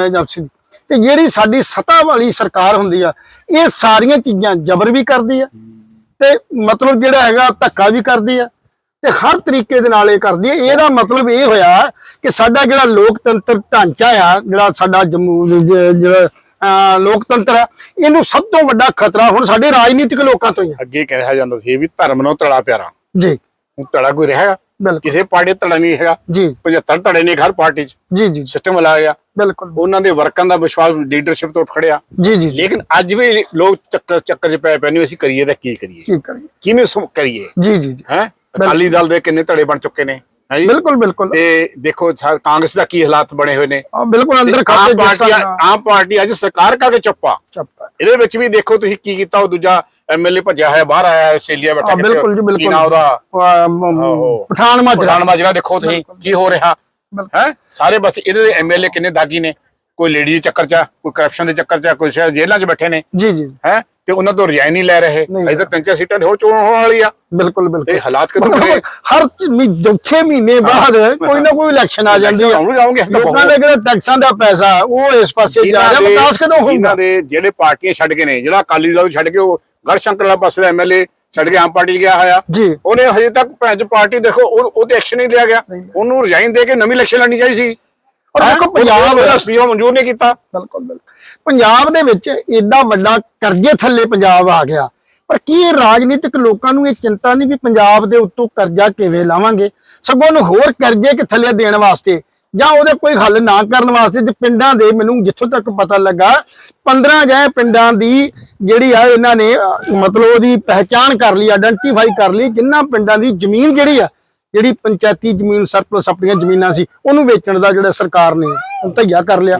ਤੇ ਜਿਹੜੀ ਸਾਡੀ ਸੱਤਾ ਵਾਲੀ ਸਰਕਾਰ ਹੁੰਦੀ ਆ ਇਹ ਸਾਰੀਆਂ ਚੀਜ਼ਾਂ ਜ਼ਬਰ ਵੀ ਕਰਦੀ ਆ ਤੇ ਮਤਲਬ ਜਿਹੜਾ ਹੈਗਾ ਧੱਕਾ ਵੀ ਕਰਦੀ ਆ। ਤੇ ਹਰ ਤਰੀਕੇ ਦੇ ਨਾਲ ਇਹ ਕਰਦੀ ਹੈ। ਇਹਦਾ ਮਤਲਬ ਇਹ ਹੋਇਆ ਕਿ ਸਾਡਾ ਜਿਹੜਾ ਲੋਕਤੰਤਰ ਢਾਂਚਾ ਆ ਜਿਹੜਾ ਸਾਡਾ ਜੰਮੂ ਜਿਹੜਾ ਲੋਕਤੰਤਰ ਆ ਇਹਨੂੰ ਸਭ ਤੋਂ ਵੱਡਾ ਖਤਰਾ ਹੁਣ ਸਾਡੇ ਰਾਜਨੀਤਿਕ ਲੋਕਾਂ ਤੋਂ ਹੀ ਆ। ਅੱਗੇ ਕਿਹਾ ਜਾਂਦਾ ਸੀ ਵੀ ਧਰਮ ਨੂੰ ਧੜਾ ਪਿਆਰਾ। ਜੀ। ਹੁਣ ਧੜਾ ਕੋਈ ਰਹੇਗਾ ਕਿਸੇ ਪਾਰਟੀ ਧੜਾ ਨਹੀਂ ਹੈਗਾ। ਜੀ। 75 ਧੜੇ ਨੇ ਹਰ ਪਾਰਟੀ 'ਚ। ਜੀ ਜੀ। ਸਿਸਟਮ ਲਾ ਗਿਆ ਬਿਲਕੁਲ। ਉਹਨਾਂ ਦੇ ਵਰਕਾਂ ਦਾ ਵਿਸ਼ਵਾਸ ਲੀਡਰਸ਼ਿਪ ਤੋਂ ਉੱਠ ਖੜਿਆ। ਜੀ ਜੀ ਲੇਕਿਨ ਅੱਜ ਵੀ ਲੋਕ ਚੱਕਰ ਚੱਕਰ 'ਚ ਪੈ ਪੈ ਨਹੀਂ ਅਸੀਂ ਕਰੀਏ ਤਾਂ ਕੀ ਕਰੀਏ? ਕੀ ਕਰੀਏ? ਕਿਵੇਂ ਕਰੀਏ? ਜੀ ਜੀ ਜੀ। ਹੈ? ਅਕਾਲੀ ਦਲ ਦੇ ਕਿੰਨੇ ਧੜੇ ਬਣ ਚੁੱਕੇ ਨੇ ਹੈ ਜੀ? ਬਿਲਕੁਲ ਬਿਲਕੁਲ। ਤੇ ਦੇਖੋ ਕਾਂਗਰਸ ਦਾ ਕੀ ਹਾਲਾਤ ਬਣੇ ਹੋਏ ਨੇ? ਆ ਬਿਲਕੁਲ ਅੰਦਰ ਖਾਤੇ ਪਾਰਟੀ ਆਮ ਪਾਰਟੀ ਅੱਜ ਸਰਕਾਰ ਕਰਕੇ ਚੁੱਪਾ ਚੱਪਾ ਇਹਦੇ ਵਿੱਚ ਵੀ ਦੇਖੋ ਤੁਸੀਂ ਕੀ ਕੀਤਾ ਉਹ ਦੂਜਾ ਐਮਐਲਏ ਭੱਜਿਆ ਹੋਇਆ ਬਾਹਰ ਆਇਆ ਹੈ, ਆਸਟ੍ਰੇਲੀਆ ਬੈਠਾ ਆ ਬਿਲਕੁਲ ਜੀ ਬਿਲਕੁਲ। ਨਾਂ ਉਹਦਾ। ਪਠਾਨ ਮਾਜਰਾ ਪ੍ਰਧਾਨ ਮਾਜਰਾ ਦੇਖੋ ਤੁਸੀਂ ਕੀ ਹੋ ਰਿਹਾ। ਹੈ? ਸਾਰੇ ਬਸ ਇਹਦੇ ਦੇ ਐਮਐਲਏ ਕਿੰਨੇ ਦਾਗੀ ਨੇ? ਕੋਈ ਲੇਡੀ ਦੇ ਚੱਕਰ 'ਚ ਕੋਈ ਕਰਪਸ਼ਨ ਦੇ ਚੱਕਰ 'ਚ ਕੋਈ ਸ਼ਾਇਦ ਜੇਲ੍ਹਾਂ 'ਚ ਬੈਠੇ ਨੇ। ਜੀ ਜੀ। ਹੈ? ਤੇ ਉਹਨਾਂ ਤੋਂ ਰਿਜ਼ਾਈਨ ਨਹੀਂ ਲੈ ਰਹੇ। ਅਜੇ ਤਾਂ ਤਿੰਨ ਚਾਰ ਸੀਟਾਂ ਤੇ ਹੋਰ ਚੋਣ ਹੋਣ ਵਾਲੀ ਆ। ਬਿਲਕੁਲ ਬਿਲਕੁਲ। ਤੇ ਹਾਲਾਤ ਕਦੋਂ ਬਣੇ? ਹਰ 6 ਮਹੀਨੇ ਬਾਅਦ ਕੋਈ ਨਾ ਕੋਈ ਇਲੈਕਸ਼ਨ ਆ ਜਾਂਦੀ ਤਾਂ ਲੋਕਾਂ ਦੇ ਜਿਹੜੇ ਟੈਕਸਾਂ ਦਾ ਪੈਸਾ ਉਹ ਇਸ ਪਾਸੇ ਜਾ ਰਿਹਾ ਵਿਕਾਸ ਕਦੋਂ ਹੋਊਗਾ? ਦੇ ਜਿਹੜੇ ਪਾਰਟੀਆਂ ਛੱਡ ਕੇ ਨੇ ਜਿਹੜਾ ਅਕਾਲੀ ਦਲ ਛੱਡ ਕੇ ਉਹ ਗੜਸ਼ੰਕਰ ਵਾਲਾ ਪਾਸੇ ਦਾ ਐਮਐਲਏ ਛੱਡ ਕੇ ਆਮ ਪਾਰਟੀ ਗਿਆ ਹੋਇਆ। ਉਹਨੇ ਹਜੇ ਤੱਕ ਭੈਂਜ ਪਾਰਟੀ ਦੇਖੋ ਉਹ ਉਹ ਤੇ ਐਕਸ਼ਨ ਨਹੀਂ ਲਿਆ ਗਿਆ। ਉਹਨੂੰ ਰਿਜ਼ਾਈਨ ਦੇ ਕੇ ਨਵੀਂ ਇਲੈਕਸ਼ਨ ਲੜਨੀ ਚਾਹੀਦੀ ਸੀ। ਔਰ ਦੇਖੋ ਪੰਜਾਬ ਦਾ ਸੀਓ ਮਨਜ਼ੂਰ ਨਹੀਂ ਕੀਤਾ। ਬਿਲਕੁਲ ਬਿਲਕੁਲ। ਪੰਜਾਬ ਦੇ ਵਿੱਚ ਏਡਾ ਵੱਡਾ ਕਰਜ਼ੇ ਥੱਲੇ ਪੰਜਾਬ ਆ ਗਿਆ। ਪਰ ਕੀ ਰਾਜਨੀਤਿਕ ਲੋਕਾਂ ਨੂੰ ਇਹ ਚਿੰਤਾ ਨਹੀਂ ਵੀ ਪੰਜਾਬ ਦੇ ਉੱਤੋਂ ਕਰਜ਼ਾ ਕਿਵੇਂ ਲਾਵਾਂਗੇ? ਸਗੋਂ ਨੂੰ ਹੋਰ ਕਰਜ਼ੇ ਕਿ ਥੱਲੇ ਦੇਣ ਵਾਸਤੇ ਜਾਂ ਉਹਦੇ ਕੋਈ ਹੱਲ ਨਾ ਕਰਨ ਵਾਸਤੇ ਤੇ ਪਿੰਡਾਂ ਦੇ ਮੈਨੂੰ ਜਿੱਥੋਂ ਤੱਕ ਪਤਾ ਲੱਗਾ 15 ਜਾਂ ਪਿੰਡਾਂ ਦੀ ਜਿਹੜੀ ਆ ਇਹਨਾਂ ਨੇ ਮਤਲਬ ਉਹਦੀ ਪਹਿਚਾਣ ਕਰ ਲਈ ਆਇਡੈਂਟੀਫਾਈ ਕਰ ਲਈ ਜਿਨ੍ਹਾਂ ਪਿੰਡਾਂ ਦੀ ਜ਼ਮੀਨ ਜਿਹੜੀ ਆ ਜਿਹੜੀ ਪੰਚਾਇਤੀ ਜ਼ਮੀਨ ਸਰਪਲਸ ਆਪਣੀਆਂ ਜ਼ਮੀਨਾਂ ਸੀ ਉਹਨੂੰ ਵੇਚਣ ਦਾ ਜਿਹੜਾ ਸਰਕਾਰ ਨੇ ਧਈਆ ਕਰ ਲਿਆ।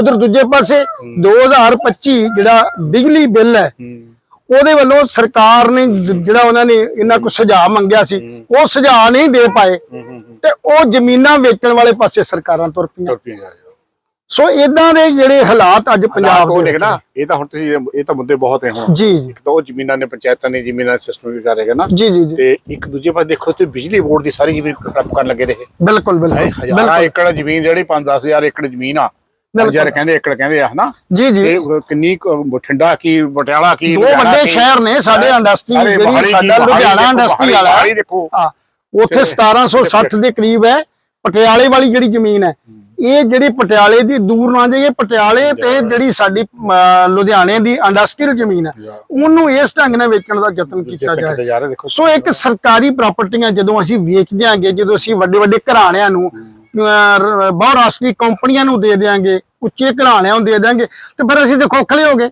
ਉਧਰ ਦੂਜੇ ਪਾਸੇ 2025 ਜਿਹੜਾ ਬਿਜਲੀ ਬਿੱਲ ਹੈ ਉਹਦੇ ਵੱਲੋਂ ਸਰਕਾਰ ਨੇ ਜਿਹੜਾ ਉਹਨਾਂ ਨੇ ਇਹਨਾਂ ਕੋ ਸੁਝਾਅ ਮੰਗਿਆ ਸੀ ਉਹ ਸੁਝਾਅ ਨਹੀਂ ਦੇ ਪਾਏ ਤੇ ਉਹ ਜ਼ਮੀਨਾਂ ਵੇਚਣ ਵਾਲੇ ਪਾਸੇ ਸਰਕਾਰਾਂ ਤੁਰ ਪਈਆਂ। ਸੋ ਇਦਾਂ ਦੇ ਜਿਹੜੇ ਹਾਲਾਤ ਅੱਜ ਪੰਜਾਬ ਦੇ ਵਿੱਚ ਨਾ ਇਹ ਤਾਂ ਹੁਣ ਤੁਸੀਂ ਇਹ ਤਾਂ ਮੁੱਦੇ ਬਹੁਤ ਹੈ ਹੁਣ। ਜੀ ਜੀ। ਇੱਕ ਤਾਂ ਉਹ ਜ਼ਮੀਨਾਂ ਨੇ ਪੰਚਾਇਤਾਂ ਨੇ ਜ਼ਮੀਨਾਂ ਸਿਸਟਮ ਵੀ ਕਰ ਰਹੇ ਨਾ। ਜੀ ਜੀ ਤੇ ਇੱਕ ਦੂਜੇ ਪਾਸੇ ਦੇਖੋ ਤੇ ਬਿਜਲੀ ਬੋਰਡ ਦੀ ਸਾਰੀ ਜ਼ਮੀਨ ਕੱਪ ਕਰਨ ਲੱਗੇ ਰਹੇ। ਬਿਲਕੁਲ ਬਿਲਕੁਲ ਹਜ਼ਾਰਾਂ ਏਕੜ ਜ਼ਮੀਨ ਜਿਹੜੀ 5-10000 ਏਕੜ ਜ਼ਮੀਨ ਆ। ਹਜ਼ਾਰ ਕਹਿੰਦੇ ਏਕੜ ਕਹਿੰਦੇ ਆ ਹਨਾ? ਜੀ ਜੀ। ਤੇ ਕਿੰਨੀ ਬਠਿੰਡਾ ਕੀ ਪਟਿਆਲਾ ਕੀ ਦੋ ਲੁਧਿਆਣਾ ਵੱਡੇ ਸ਼ਹਿਰ ਨੇ ਸਾਡੇ? ਇੰਡਸਟਰੀ ਜਿਹੜੀ ਸਾਡਾ ਲੁਧਿਆਣਾ ਇੰਡਸਟਰੀ ਵਾਲਾ ਦੇਖੋ। ਉੱਥੇ 1760 ਦੇ ਕਰੀਬ ਹੈ ਪਟਿਆਲੇ ਵਾਲੀ ਜਿਹੜੀ ਜ਼ਮੀਨ ਹੈ। ਇਹ ਜਿਹੜੀ ਪਟਿਆਲੇ ਦੀ ਦੂਰ ਨਾ ਜਾਈਏ ਪਟਿਆਲੇ ਤੇ ਜਿਹੜੀ ਸਾਡੀ ਲੁਧਿਆਣੇ ਦੀ ਇੰਡਸਟਰੀਅਲ ਜ਼ਮੀਨ ਹੈ ਉਹਨੂੰ ਇਸ ਢੰਗ ਨਾਲ ਵੇਚਣ ਦਾ ਯਤਨ ਕੀਤਾ ਜਾ ਰਿਹਾ ਸੋ ਇੱਕ ਸਰਕਾਰੀ ਪ੍ਰਾਪਰਟੀਆਂ ਜਦੋਂ ਅਸੀਂ ਵੇਚ ਦਿਆਂਗੇ ਜਦੋਂ ਅਸੀਂ ਵੱਡੇ ਵੱਡੇ ਘਰਾਣਿਆਂ ਨੂੰ ਅਹ, ਰ- ਬਹੁਰਾਸ਼ਟਰੀ ਕੰਪਨੀਆਂ ਨੂੰ ਦੇ ਦਿਆਂਗੇ ਉੱਚੇ ਘਰਾਣਿਆਂ ਨੂੰ ਦੇ ਦਿਆਂਗੇ ਤੇ ਫਿਰ ਅਸੀਂ ਤੇ ਖੋਖਲੇ ਹੋ ਗਏ।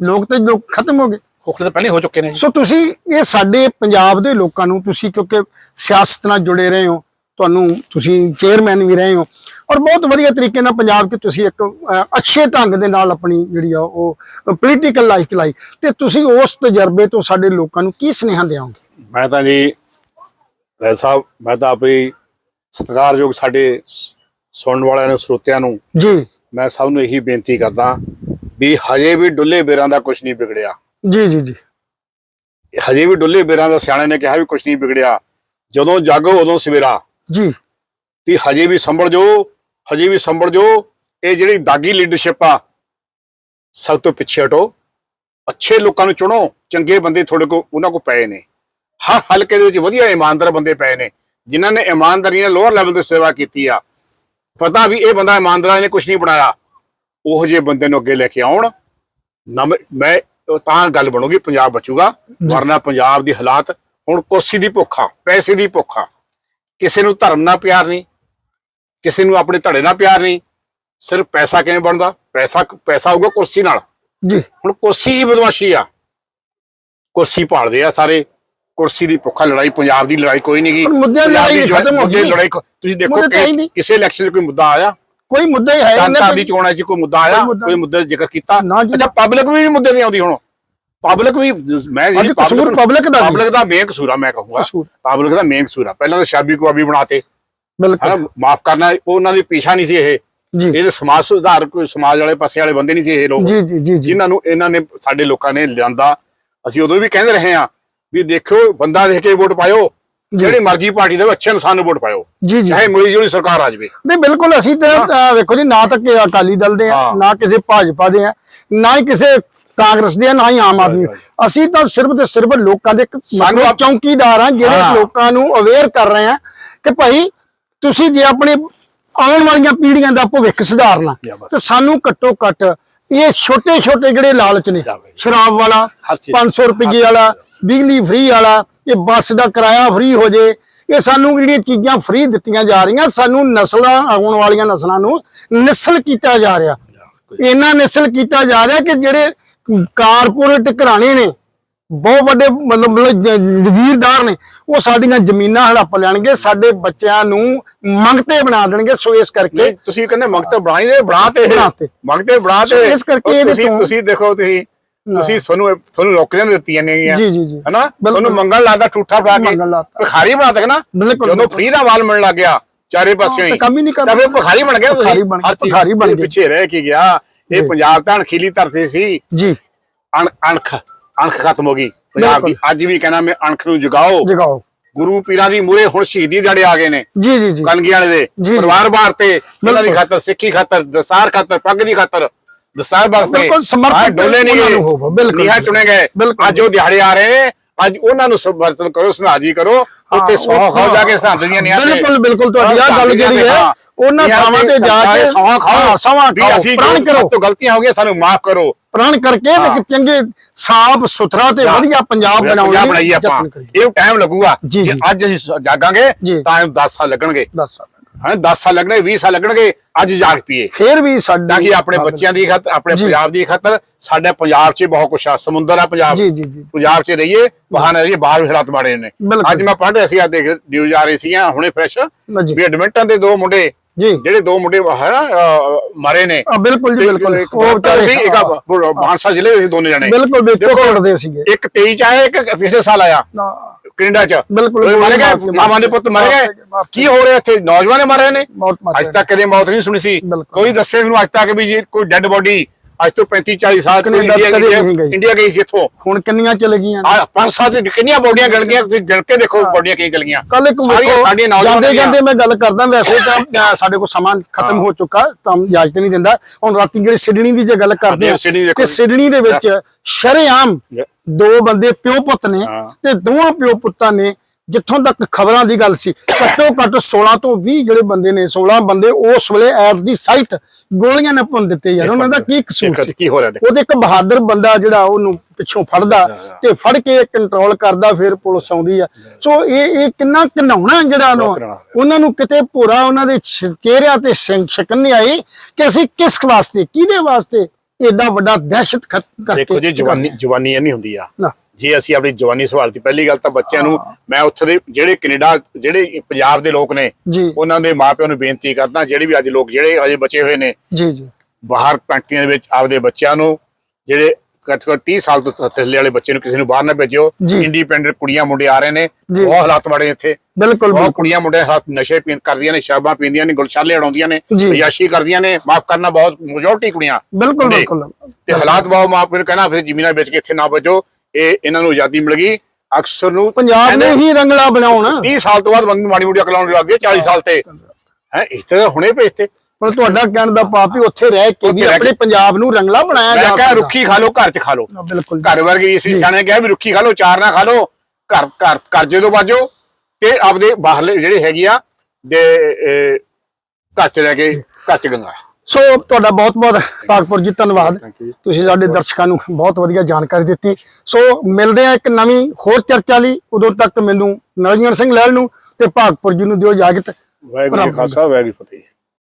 ਲੋਕ ਤੇ ਲੋਕ ਖਤਮ ਹੋ ਗਏ। ਖੋਖਲੇ ਤਾਂ ਪਹਿਲੇ ਹੋ ਚੁੱਕੇ ਨੇ। ਸੋ ਤੁਸੀਂ ਇਹ ਸਾਡੇ ਪੰਜਾਬ ਦੇ ਲੋਕਾਂ ਨੂੰ ਤੁਸੀਂ ਕਿਉਂਕਿ ਸਿਆਸਤ ਨਾਲ ਜੁੜੇ ਰਹੇ ਹੋ ਤੁਹਾਨੂੰ ਤੁਸੀਂ ਚੇਅਰਮੈਨ ਵੀ ਰਹੇ ਹੋ ਔਰ ਬਹੁਤ ਵਧੀਆ ਤਰੀਕੇ ਨਾਲ ਪੰਜਾਬ 'ਚ ਤੁਸੀਂ ਇੱਕ ਅੱਛੇ ਢੰਗ ਦੇ ਨਾਲ ਆਪਣੀ ਜਿਹੜੀ ਆ ਉਹ ਪੋਲੀਟੀਕਲ ਲਾਈਫ ਚਲਾਈ। ਤੇ ਤੁਸੀਂ ਉਸ ਤਜਰਬੇ ਤੋਂ ਸਾਡੇ ਲੋਕਾਂ ਨੂੰ ਕੀ ਸੁਨੇਹਾ ਦਿਓਗੇ? ਮੈਂ ਤਾਂ ਜੀ ਵੈਦ ਸਾਹਿਬ ਮੈਂ ਤਾਂ ਆਪਣੀ ਸਤਿਕਾਰਯੋਗ ਸਾਡੇ ਸੁਣਨ ਵਾਲਿਆਂ ਨੂੰ ਸਰੋਤਿਆਂ ਨੂੰ ਜੀ। ਮੈਂ ਸਭ ਨੂੰ ਇਹੀ ਬੇਨਤੀ ਕਰਦਾ ਵੀ ਹਜੇ ਵੀ ਡੁੱਲੇ ਬੇਰਾਂ ਦਾ ਕੁਝ ਨਹੀਂ ਵਿਗੜਿਆ। ਜੀ ਜੀ ਜੀ। ਹਜੇ ਵੀ ਡੁੱਲੇ ਬੇਰਾਂ ਦਾ ਸਿਆਣੇ ਨੇ ਕਿਹਾ ਵੀ ਕੁਝ ਨਹੀਂ ਵਿਗੜਿਆ। ਜਦੋਂ ਜਾਗੋ ਉਦੋਂ ਸਵੇਰਾ। ਜੀ। ਵੀ ਹਜੇ ਵੀ ਸੰਭਲ ਜੋ ਹਜੇ ਵੀ ਸੰਭਲ ਜੋ ਇਹ ਜਿਹੜੀ ਦਾਗੀ ਲੀਡਰਸ਼ਿਪ ਆ ਸਭ ਤੋਂ ਪਿੱਛੇ ਹਟੋ। ਅੱਛੇ ਲੋਕਾਂ ਨੂੰ ਚੁਣੋ ਚੰਗੇ ਬੰਦੇ ਤੁਹਾਡੇ ਕੋਲ ਉਹਨਾਂ ਕੋਲ ਪਏ ਨੇ। ਹਰ ਹਲਕੇ ਦੇ ਵਿੱਚ ਵਧੀਆ ਇਮਾਨਦਾਰ ਬੰਦੇ ਪਏ ਨੇ ਜਿਨ੍ਹਾਂ ਨੇ ਇਮਾਨਦਾਰੀ ਨਾਲ ਲੋਅਰ ਲੈਵਲ ਤੇ ਸੇਵਾ ਕੀਤੀ ਆ। ਪਤਾ ਵੀ ਇਹ ਬੰਦਾ ਇਮਾਨਦਾਰ ਨੇ ਕੁਝ ਨਹੀਂ ਬਣਾਇਆ। ਉਹ ਜੇ ਬੰਦੇ ਨੂੰ ਅੱਗੇ ਲੈ ਕੇ ਆਉਣ। ਮੈਂ ਤਾਂ ਗੱਲ ਬਣੂਗੀ ਪੰਜਾਬ ਬਚੂਗਾ। ਵਰਨਾ ਪੰਜਾਬ ਦੀ ਹਾਲਾਤ ਹੁਣ ਕੁਰਸੀ ਦੀ ਭੁੱਖ ਪੈਸੇ ਦੀ ਭੁੱਖ ਕਿਸੇ ਨੂੰ ਧਰਮ ਨਾਲ ਪਿਆਰ ਨਹੀਂ ਕਿਸੇ ਨੂੰ ਆਪਣੇ ਧੜੇ ਨਾਲ ਪਿਆਰ ਨਹੀਂ ਸਿਰਫ ਪੈਸਾ ਕਿਵੇਂ ਬਣਦਾ? ਪੈਸਾ ਪੈਸਾ ਆਊਗਾ ਕੁਰਸੀ ਨਾਲ। ਜੀ। ਹੁਣ ਕੁਰਸੀ ਹੀ ਬਦਮਾਸ਼ੀ ਆ। ਕੁਰਸੀ ਭਾਲਦੇ ਆ ਸਾਰੇ। ਕੁਰਸੀ ਦੀ ਭੁੱਖਾ ਲੜਾਈ ਪੰਜਾਬ ਦੀ ਲੜਾਈ ਕੋਈ ਨਹੀਂ ਗਈ ਮੁੱਦਿਆਂ ਦੀ ਲੜਾਈ ਖਤਮ ਹੋ ਗਈ। ਲੜਾਈ ਤੁਸੀਂ ਦੇਖੋ ਤਾਂ। ਕਿਸੇ ਇਲੈਕਸ਼ਨ 'ਚ ਕੋਈ ਮੁੱਦਾ ਆਇਆ? ਕੋਈ ਮੁੱਦਾ ਹੀ ਹੈ ਨਹੀਂ ਦੀ ਚੋਣਾਂ 'ਚ ਕੋਈ ਮੁੱਦਾ ਆਇਆ? ਕੋਈ ਮੁੱਦਾ ਜ਼ਿਕਰ ਕੀਤਾ? ਅੱਛਾ ਪਬਲਿਕ ਵੀ ਮੁੱਦੇ ਨਹੀਂ ਆਉਂਦੀ ਹੁਣ। ਪਬਲਿਕ ਵੀ ਮੈਂ ਅੱਜ ਕਸੂਰ public ਦਾ। ਪਬਲਿਕ ਦਾ ਮੇਨ ਕਸੂਰ ਆ ਮੈਂ ਕਹੂੰਗਾ। ਪਬਲਿਕ ਦਾ ਮੇਨ ਕਸੂਰ ਆ। ਪਹਿਲਾਂ ਤਾਂ ਸ਼ਾਬੀ ਕਬਾਬੀ ਬਣਾਤੇ। ਬਿਲਕੁਲ। ਮਾਫ ਕਰਨਾ ਉਹ ਉਹਨਾਂ ਦੀ ਪੇਸ਼ਾ ਨਹੀਂ ਸੀ ਇਹ। ਇਹ ਸਮਾਜ ਸੁਧਾਰ ਕੋਈ ਸਮਾਜ ਵਾਲੇ ਪਾਸੇ ਵਾਲੇ ਬੰਦੇ ਨਹੀਂ ਸੀ ਇਹ ਲੋਕ। ਜਿਨ੍ਹਾਂ ਨੂੰ ਇਹਨਾਂ ਨੇ ਸਾਡੇ ਲੋਕਾਂ ਨੇ ਲਿਆਂਦਾ। ਅਸੀਂ ਉਦੋਂ ਵੀ ਕਹਿੰਦੇ ਰਹੇ ਹਾਂ ਵੀ ਦੇਖਿਓ ਬੰਦਾ ਦੇਖ ਕੇ ਵੋਟ ਪਾਇਓ। ਜਿਹੜੀ ਮਰਜ਼ੀ ਪਾਰਟੀ ਦੇ ਅੱਛੇ ਇਨਸਾਨ ਨੂੰ ਵੋਟ ਪਾਇਓ। ਜੀ ਜੀ। ਚਾਹੇ ਮਿਲੀ ਜੁਲੀ ਸਰਕਾਰ ਆ ਜਾਵੇ। ਨਹੀਂ ਬਿਲਕੁਲ ਅਸੀਂ ਤਾਂ ਵੇਖੋ ਜੀ ਨਾ ਤਾਂ ਅਕਾਲੀ ਦਲ ਦੇ ਆ। ਨਾ ਕਿਸੇ ਭਾਜਪਾ ਦੇ ਆ ਨਾ ਹੀ ਕਿਸੇ ਕਾਂਗਰਸ ਦੇ ਨਾ ਹੀ ਆਮ ਆਦਮੀ ਅਸੀਂ ਤਾਂ ਸਿਰਫ ਤੇ ਸਿਰਫ ਲੋਕਾਂ ਦੇ ਮਤਲਬ ਚੌਂਕੀਦਾਰ ਆ ਜਿਹੜੇ। ਲੋਕਾਂ ਨੂੰ ਅਵੇਅਰ ਕਰ ਰਹੇ ਆ ਕਿ ਭਾਈ ਤੁਸੀਂ ਜੇ ਆਪਣੇ ਆਉਣ ਵਾਲੀਆਂ ਪੀੜ੍ਹੀਆਂ ਦਾ ਭਵਿੱਖ ਸੁਧਾਰਨਾ। ਤੇ ਸਾਨੂੰ ਘੱਟੋ ਘੱਟ ਇਹ ਛੋਟੇ ਛੋਟੇ ਜਿਹੜੇ ਲਾਲਚ ਨੇ। ਸ਼ਰਾਬ ਵਾਲਾ ਹਰ ਚੀਜ਼। 500 ਰੁਪਏ ਵਾਲਾ ਬਿਜਲੀ ਫ੍ਰੀ ਵਾਲਾ ਇਹ ਬੱਸ ਦਾ ਕਿਰਾਇਆ ਫ੍ਰੀ ਹੋ ਜੇ ਇਹ ਸਾਨੂੰ ਜਿਹੜੀਆਂ ਚੀਜ਼ਾਂ ਫ੍ਰੀ ਦਿੱਤੀਆਂ ਜਾ ਰਹੀਆਂ ਸਾਨੂੰ ਨਸਲਾਂ ਆਉਣ ਵਾਲੀਆਂ ਨਸਲਾਂ ਨੂੰ ਨਿਸਲ ਕੀਤਾ ਜਾ ਰਿਹਾ ਇਹਨਾਂ ਨਿਸਲ ਕੀਤਾ ਜਾ ਰਿਹਾ ਕਿ ਜਿਹੜੇ ਕਾਰਪੋਰੇਟ ਘਰਾਣੇ ਨੇ ਬਹੁਤ ਵੱਡੇ ਮਤਲਬ ਜ਼ਗੀਰਦਾਰ ਨੇ ਉਹ ਸਾਡੀਆਂ ਜ਼ਮੀਨਾਂ ਹੜੱਪ ਲੈਣਗੇ ਸਾਡੇ ਬੱਚਿਆਂ ਨੂੰ ਮੰਗਤੇ ਬਣਾ ਦੇਣਗੇ ਸੋ ਇਸ ਕਰਕੇ ਤੁਸੀਂ ਕਹਿੰਦੇ ਮੰਗਤੇ ਬਣਾਈ ਦੇ ਬਣਾ ਤੇ ਇਹ ਬਣਾ ਤੇ। ਮੰਗਤੇ ਬਣਾ ਸੋ ਤੇ ਇਸ ਕਰਕੇ ਤੁਸੀਂ ਤੁਸੀਂ ਦੇਖੋ ਤੁਸੀਂ ਤੁਸੀਂ ਤੁਹਾਨੂੰ ਤੁਹਾਨੂੰ ਨੌਕਰੀਆਂ ਦਿੱਤੀਆਂ ਨੇ ਜੀ ਜੀ ਜੀ ਹਨਾ। ਤੁਹਾਨੂੰ ਮੰਗਣ ਲੱਗਦਾ ਠੂਠਾ ਫੜਾ ਕੇ। ਭਿਖਾਰੀ ਬਣਾ ਤੱਕ ਨਾ ਜਦੋਂ। ਫ੍ਰੀ ਦਾ ਮਾਲ ਮਿਲਣ ਲੱਗ ਗਿਆ ਚਾਰੇ ਪਾਸਿਓਂ ਤਾਂ ਹੀ ਕੰਮ ਹੀ ਨਹੀਂ ਕਰਨਾ। ਤਾਂ ਫਿਰ ਭਿਖਾਰੀ ਬਣ ਗਿਆ ਤੁਸੀਂ ਭਿਖਾਰੀ ਬਣ ਗਏ। ਪਿੱਛੇ ਰਹਿ ਕੇ ਗਿਆ ਇਹ। ਪੰਜਾਬ ਤਾਂ ਅਣਖੀਲੀ ਧਰਤੀ ਸੀ। ਜੀ। ਅਣ ਅਣਖ ਅਣਖ ਖਤਮ ਹੋ ਗਈ। ਪੰਜਾਬ ਦੀ ਅੱਜ ਵੀ ਕਹਿਣਾ ਮੈਂ ਅਣਖ ਨੂੰ ਜਗਾਓ। ਜਗਾਓ। ਗੁਰੂ ਪੀਰਾਂ ਦੀ ਮੂਰੇ ਹੁਣ ਸ਼ਹੀਦੀ ਦਿਹਾੜੇ ਆ ਗਏ ਨੇ। ਜੀ ਜੀ ਜੀ। ਕਲਗੀ ਵਾਲੇ ਦੇ। ਪਰਿਵਾਰ ਬਾਰ ਤੇ ਉਹਨਾਂ ਦੀ। ਖਾਤਰ ਸਿੱਖੀ ਖਾਤਰ ਦਸਾਰ ਖਾਤਰ ਪੱਗ ਦੀ ਖਾਤਰ ਦਸਾਰ ਵਾਸਤੇ ਬਿਲਕੁਲ ਸਮਰਪਿਤ ਡੋਲੇ ਨਹੀਂ ਬਿਲਕੁਲ। ਨੀਹਾਂ ਚੁਣੇ ਗਏ। ਅੱਜ ਉਹ ਦਿਹਾੜੇ ਆ ਰਹੇ। ਨੇ ਅੱਜ ਉਹਨਾਂ ਨੂੰ ਸਮਰਥਨ ਕਰੋ ਸੁਨਾਜੀ ਕਰੋ। ਉੱਥੇ ਸੌ ਖਾਓ ਜਾ ਕੇ ਸਰਹੰਦ ਦੀਆਂ ਤੇ। ਬਿਲਕੁਲ ਬਿਲਕੁਲ ਤੁਹਾਡੀ ਆ ਗੱਲ ਜਿਹੜੀ ਹਾਂ। ਉਹਨਾਂ ਥਾਵਾਂ ਤੇ ਜਾ ਕੇ ਸੌਂ ਖਾਓ ਸੌਂਹਾਂ ਵੀ ਅਸੀਂ ਪ੍ਰਣ ਕਰੋ। ਤੋਂ ਗਲਤੀਆਂ ਹੋ ਗਈਆਂ ਸਾਨੂੰ ਮਾਫ ਕਰੋ। ਪ੍ਰਣ ਕਰਕੇ ਤੇ ਇੱਕ ਚੰਗੇ ਸਾਫ਼ ਸੁਥਰਾ ਤੇ ਵਧੀਆ ਪੰਜਾਬ ਬਣਾਉਣ ਲਈ ਯਤਨ ਕਰੀਏ। ਇਹ ਟਾਈਮ ਲੱਗੂਗਾ। ਜੀ। ਅੱਜ ਅਸੀਂ ਜਾਗਾਂਗੇ। ਤਾਂ 10 ਸਾਲ ਲੱਗਣਗੇ। ਦੱਸ ਹਾਂ 10 ਸਾਲ ਲੱਗਣੇ 20 ਸਾਲ ਲੱਗਣਗੇ ਅੱਜ ਜਾਗ ਪੀਏ। ਫੇਰ ਵੀ ਸਾਡੀ ਕਿ ਆਪਣੇ ਬੱਚਿਆਂ ਦੀ ਖਾਤਰ ਆਪਣੇ। ਪੰਜਾਬ ਦੀ ਖਾਤਰ ਸਾਡੇ ਪੰਜਾਬ 'ਚ ਬਹੁਤ ਕੁਛ ਆ ਸਮੁੰਦਰ ਆ ਪੰਜਾਬ। ਜੀ ਜੀ ਜੀ। ਪੰਜਾਬ 'ਚ ਰਹੀਏ ਬਾਹਰ ਨਾ ਰਹੀਏ ਬਾਹਰ ਹਾਲਾਤ ਮਾੜੇ ਨੇ। ਅੱਜ ਮੈਂ ਪੜ੍ਹ ਰਿਹਾ ਸੀ ਆ ਦੇਖ ਨਿਊਜ਼ ਆ ਰਹੀ ਸੀ ਹੁਣੇ ਫਰੈਸ਼ ਵੀ ਐਡਮਿੰਟਨ ਦੇ ਦੋ ਮੁੰਡੇ ਜੀ। ਜਿਹੜੇ ਦੋ ਮੁੰਡੇ ਹੈ ਨਾ ਮਰੇ ਨੇ। ਆ ਬਿਲਕੁਲ ਜੀ ਬਿਲਕੁਲ। ਉਹ ਵਿਚਾਰੇ ਸੀ ਇੱਕ ਮਾਨਸਾ ਜ਼ਿਲ੍ਹੇ ਦੇ ਦੋਨੇ ਜਣੇ। ਬਿਲਕੁਲ ਬਿਲਕੁਲ। ਕੋੜਦੇ ਸੀਗੇ। ਇੱਕ 23 ਚ ਆਇਆ ਇੱਕ ਪਿਛਲੇ ਸਾਲ ਆਇਆ। ਨਾ, ਕੈਨੇਡਾ ਚ। ਬਿਲਕੁਲ, ਮਾਰੇ ਗਏ ਮਾਮਾ ਦੇ ਪੁੱਤ ਮਾਰੇ ਗਏ। ਕੇ, ਹੋ ਰਿਹਾ ਇੱਥੇ? ਨੌਜਵਾਨ ਮਾਰੇ ਨੇ। ਅੱਜ ਤੱਕ ਕਦੇ ਮੌਤ ਨਹੀਂ ਸੁਣੀ ਸੀ। ਕੋਈ ਦੱਸੇ ਮੈਨੂੰ ਅੱਜ ਤੱਕ ਵੀ ਜੇ ਕੋਈ ਡੈੱਡ ਬੋਡੀ ਅੱਜ ਤੋਂ 35 40 ਸਾਲ ਤੋਂ ਇੰਡੀਆ ਕਦੇ ਗਈ। ਇੰਡੀਆ ਗਈ ਸੀ ਇੱਥੋਂ ਹੁਣ ਕਿੰਨੀਆਂ ਚਲੇ ਗਈਆਂ ਆ ਪੰਜ ਸਾਲ ਚ ਕਿੰਨੀਆਂ ਬੋਡੀਆਂ ਗਲ ਗਈਆਂ ਤੁਸੀਂ ਗਿਣ ਕੇ ਦੇਖੋ ਬੋਡੀਆਂ ਕਿੰਨੀਆਂ ਗਲ ਗਈਆਂ ਕੱਲ ਇੱਕ ਸਾਡੀਆਂ ਜਾਂਦੇ। ਜਾਂਦੇ ਮੈਂ ਗੱਲ ਕਰਦਾ ਵੈਸੇ ਤਾਂ ਸਾਡੇ ਕੋਲ ਸਮਾਂ ਖਤਮ ਹੋ ਚੁੱਕਾ ਤਾਂ ਇਜਾਜ਼ਤ ਨਹੀਂ ਦਿੰਦਾ ਹੁਣ ਰਾਤੀ ਜਿਹੜੀ ਸਿਡਨੀ ਦੀ ਜੇ ਗੱਲ ਕਰਦੇ ਆ ਤੇ। ਸਿਡਨੀ ਦੇ ਵਿੱਚ ਸ਼ਰੇਆਮ. ਦੋ ਬੰਦੇ ਪਿਓ ਪੁੱਤ ਨੇ। ਤੇ ਦੋਵਾਂ ਪਿਓ ਪੁੱਤਾਂ ਨੇ ਜਿੱਥੋਂ ਤੱਕ ਖਬਰਾਂ ਦੀ ਗੱਲ ਸੀ ਘੱਟੋ ਘੱਟ 16 ਤੋਂ 20 ਜਿਹੜੇ ਬੰਦੇ ਨੇ 16 ਬੰਦੇ ਉਸ ਵੇਲੇ ਐਟ ਦੀ ਸਾਈਟ ਗੋਲੀਆਂ ਨੇ ਭੁੰਨ ਦਿੱਤੇ ਯਾਰ ਉਹਨਾਂ ਦਾ ਕੀ ਕਸੂਰ ਸੀ? ਕੀ ਹੋ ਰਿਹਾ ਦੇਖੋ। ਉਹਦੇ ਇੱਕ ਬਹਾਦਰ ਬੰਦਾ ਜਿਹੜਾ ਉਹਨੂੰ ਪਿੱਛੋਂ ਫੜਦਾ ਤੇ ਫੜ ਕੇ ਕੰਟਰੋਲ ਕਰਦਾ ਫਿਰ ਪੁਲਿਸ ਆਉਂਦੀ ਆ। ਸੋ ਇਹ ਇਹ ਕਿੰਨਾ ਘਿਨਾਉਣਾ ਜਿਹੜਾ ਉਹਨੂੰ? ਘਿਨਾਉਣਾ। ਉਹਨਾਂ ਨੂੰ ਕਿਤੇ ਪੂਰਾ ਉਹਨਾਂ ਦੇ ਚਿਹਰਿਆਂ ਤੇ ਸ਼ਿਕਨ ਨਹੀਂ ਆਈ ਕਿ ਅਸੀਂ ਕਿਸ ਵਾਸਤੇ ਕਿਹਦੇ ਵਾਸਤੇ ਏਡਾ ਵੱਡਾ ਦਹਿਸ਼ਤ ਖਤ ਕਰਕੇ ਦੇਖੋ ਜੀ ਜਵਾਨੀ ਜਵਾਨੀ ਇੰਨੀ ਹੁੰਦੀ ਆ। ਨਾ। ਜੇ ਅਸੀਂ ਆਪਣੀ ਜਵਾਨੀ ਸਵਾਲਤੀ ਪਹਿਲੀ ਗੱਲ ਤਾਂ ਬੱਚਿਆਂ ਨੂੰ ਮੈਂ ਉੱਥੇ ਦੇ ਜਿਹੜੇ ਕੈਨੇਡਾ ਜਿਹੜੇ ਪੰਜਾਬ ਦੇ ਲੋਕ ਨੇ ਉਹਨਾਂ ਦੇ ਮਾਪਿਆਂ ਨੂੰ ਬੇਨਤੀ ਕਰਦਾ ਜਿਹੜੇ ਵੀ ਅੱਜ ਲੋਕ ਜਿਹੜੇ ਅਜੇ ਬਚੇ ਹੋਏ ਨੇ ਜੀ ਜੀ ਬਾਹਰ ਕੰਟਰੀਆਂ ਦੇ ਵਿੱਚ ਆਪਦੇ ਬੱਚਿਆਂ ਨੂੰ ਜਿਹੜੇ ਘੱਟ ਤੋਂ ਘੱਟ 30 ਸਾਲ ਤੋਂ ਥੱਲੇ ਵਾਲੇ ਬੱਚੇ ਨੂੰ ਕਿਸੇ ਨੂੰ ਬਾਹਰ ਨਾ ਭੇਜਿਓ। ਇੰਡੀਪੈਂਡੈਂਟ ਕੁੜੀਆਂ ਮੁੰਡੇ ਆ ਰਹੇ ਨੇ। ਬਹੁਤ ਹਾਲਾਤ ਮਾੜੇ ਇੱਥੇ ਬਿਲਕੁਲ ਬਹੁਤ ਕੁੜੀਆਂ ਮੁੰਡੇ ਹਾਲਾਤ ਨਸ਼ੇ ਪੀਣ ਕਰਦੀਆਂ ਨੇ ਸ਼ਰਾਬਾਂ ਪੀਂਦੀਆਂ ਨੇ ਗੁਲਸ਼ਾਲੇ ਉਡਾਉਂਦੀਆਂ ਨੇ ਜੀ। ਅਯਾਸ਼ੀ ਕਰਦੀਆਂ ਨੇ ਮਾਫ ਕਰਨਾ ਬਹੁਤ ਮੈਜੋਰਟੀ ਕੁੜੀਆਂ ਬਿਲਕੁਲ। ਬਿਲਕੁਲ ਤੇ ਹਾਲਾਤ ਬਹੁਤ ਮਾਪੇ ਨੂੰ ਕਹਿਣਾ ਫਿਰ ਜ਼ਮੀਨਾਂ ਵੇਚ ਕੇ ਇੱਥੇ ਨਾ ਭੇਜੋ ਇਹ ਇਹਨਾਂ ਨੂੰ ਆਜ਼ਾਦੀ ਮਿਲ ਗਈ। ਅਕਸਰ ਨੂੰ ਪੰਜਾਬ ਨੂੰ ਹੀ ਰੰਗਲਾ ਬਣਾਉਣ। 30 ਸਾਲ ਤੋਂ ਬਾਅਦ ਬੰਦੇ ਮਾੜੀ ਮੋਟੀ ਅਕਲ ਆਉਣ ਲੱਗਦੀ ਹੈ 40 ਸਾਲ ਤੇ। ਹੈ ਇਸ ਤਰ੍ਹਾਂ ਹੁਣੇ ਭੇਜਤੇ ਮਤਲਬ ਤੁਹਾਡਾ ਕਹਿਣ ਦਾ ਭਾਵ ਵੀ ਉੱਥੇ ਰਹਿ ਕੇ ਵੀ ਆਪਣੇ ਪੰਜਾਬ ਨੂੰ ਰੰਗਲਾ ਬਣਾਇਆ ਜਾ ਸਕਦਾ। ਰੁੱਖੀ ਖਾ ਲਓ ਘਰ 'ਚ ਖਾ ਹਾਂ, ਬਿਲਕੁਲ। ਘਰ ਵਰਗੀ ਅਸੀਂ ਸਿਆਣੇ ਕਿਹਾ ਵੀ ਰੁੱਖੀ ਖਾ ਲਓ ਚਾਰ ਨਾ ਖਾ ਲਓ। ਘਰ ਘਰ ਕਰਜ਼ੇ ਤੋਂ ਬਾਜੋ ਤੇ ਆਪਦੇ ਬਾਹਰਲੇ ਜਿਹੜੇ ਹੈਗੇ ਆ ਦੇ ਘਰ 'ਚ ਰਹਿ ਕੇ ਘਰ 'ਚ ਗੰਗਾ। ਸੋ ਤੁਹਾਡਾ ਬਹੁਤ ਬਹੁਤ ਭਾਗਪੁਰ ਜੀ ਧੰਨਵਾਦ। ਤੁਸੀਂ ਸਾਡੇ ਦਰਸ਼ਕਾਂ ਨੂੰ ਬਹੁਤ ਵਧੀਆ ਜਾਣਕਾਰੀ ਦਿੱਤੀ। ਸੋ ਮਿਲਦੇ ਆ ਇੱਕ ਨਵੀਂ ਹੋਰ ਚਰਚਾ ਲਈ। ਉਦੋਂ ਤੱਕ ਮੈਨੂੰ ਨਵਜੀਵਨ ਸਿੰਘ ਲਹਿਲ ਨੂੰ ਤੇ ਭਾਗਪੁਰ ਜੀ ਨੂੰ ਦਿਓ ਇਜਾਜ਼ਤ। ਵਾਹਿਗੁਰੂ ਖਾਲਸਾ ਵਾਹਿਗੁਰੂ ਫਤਿਹ।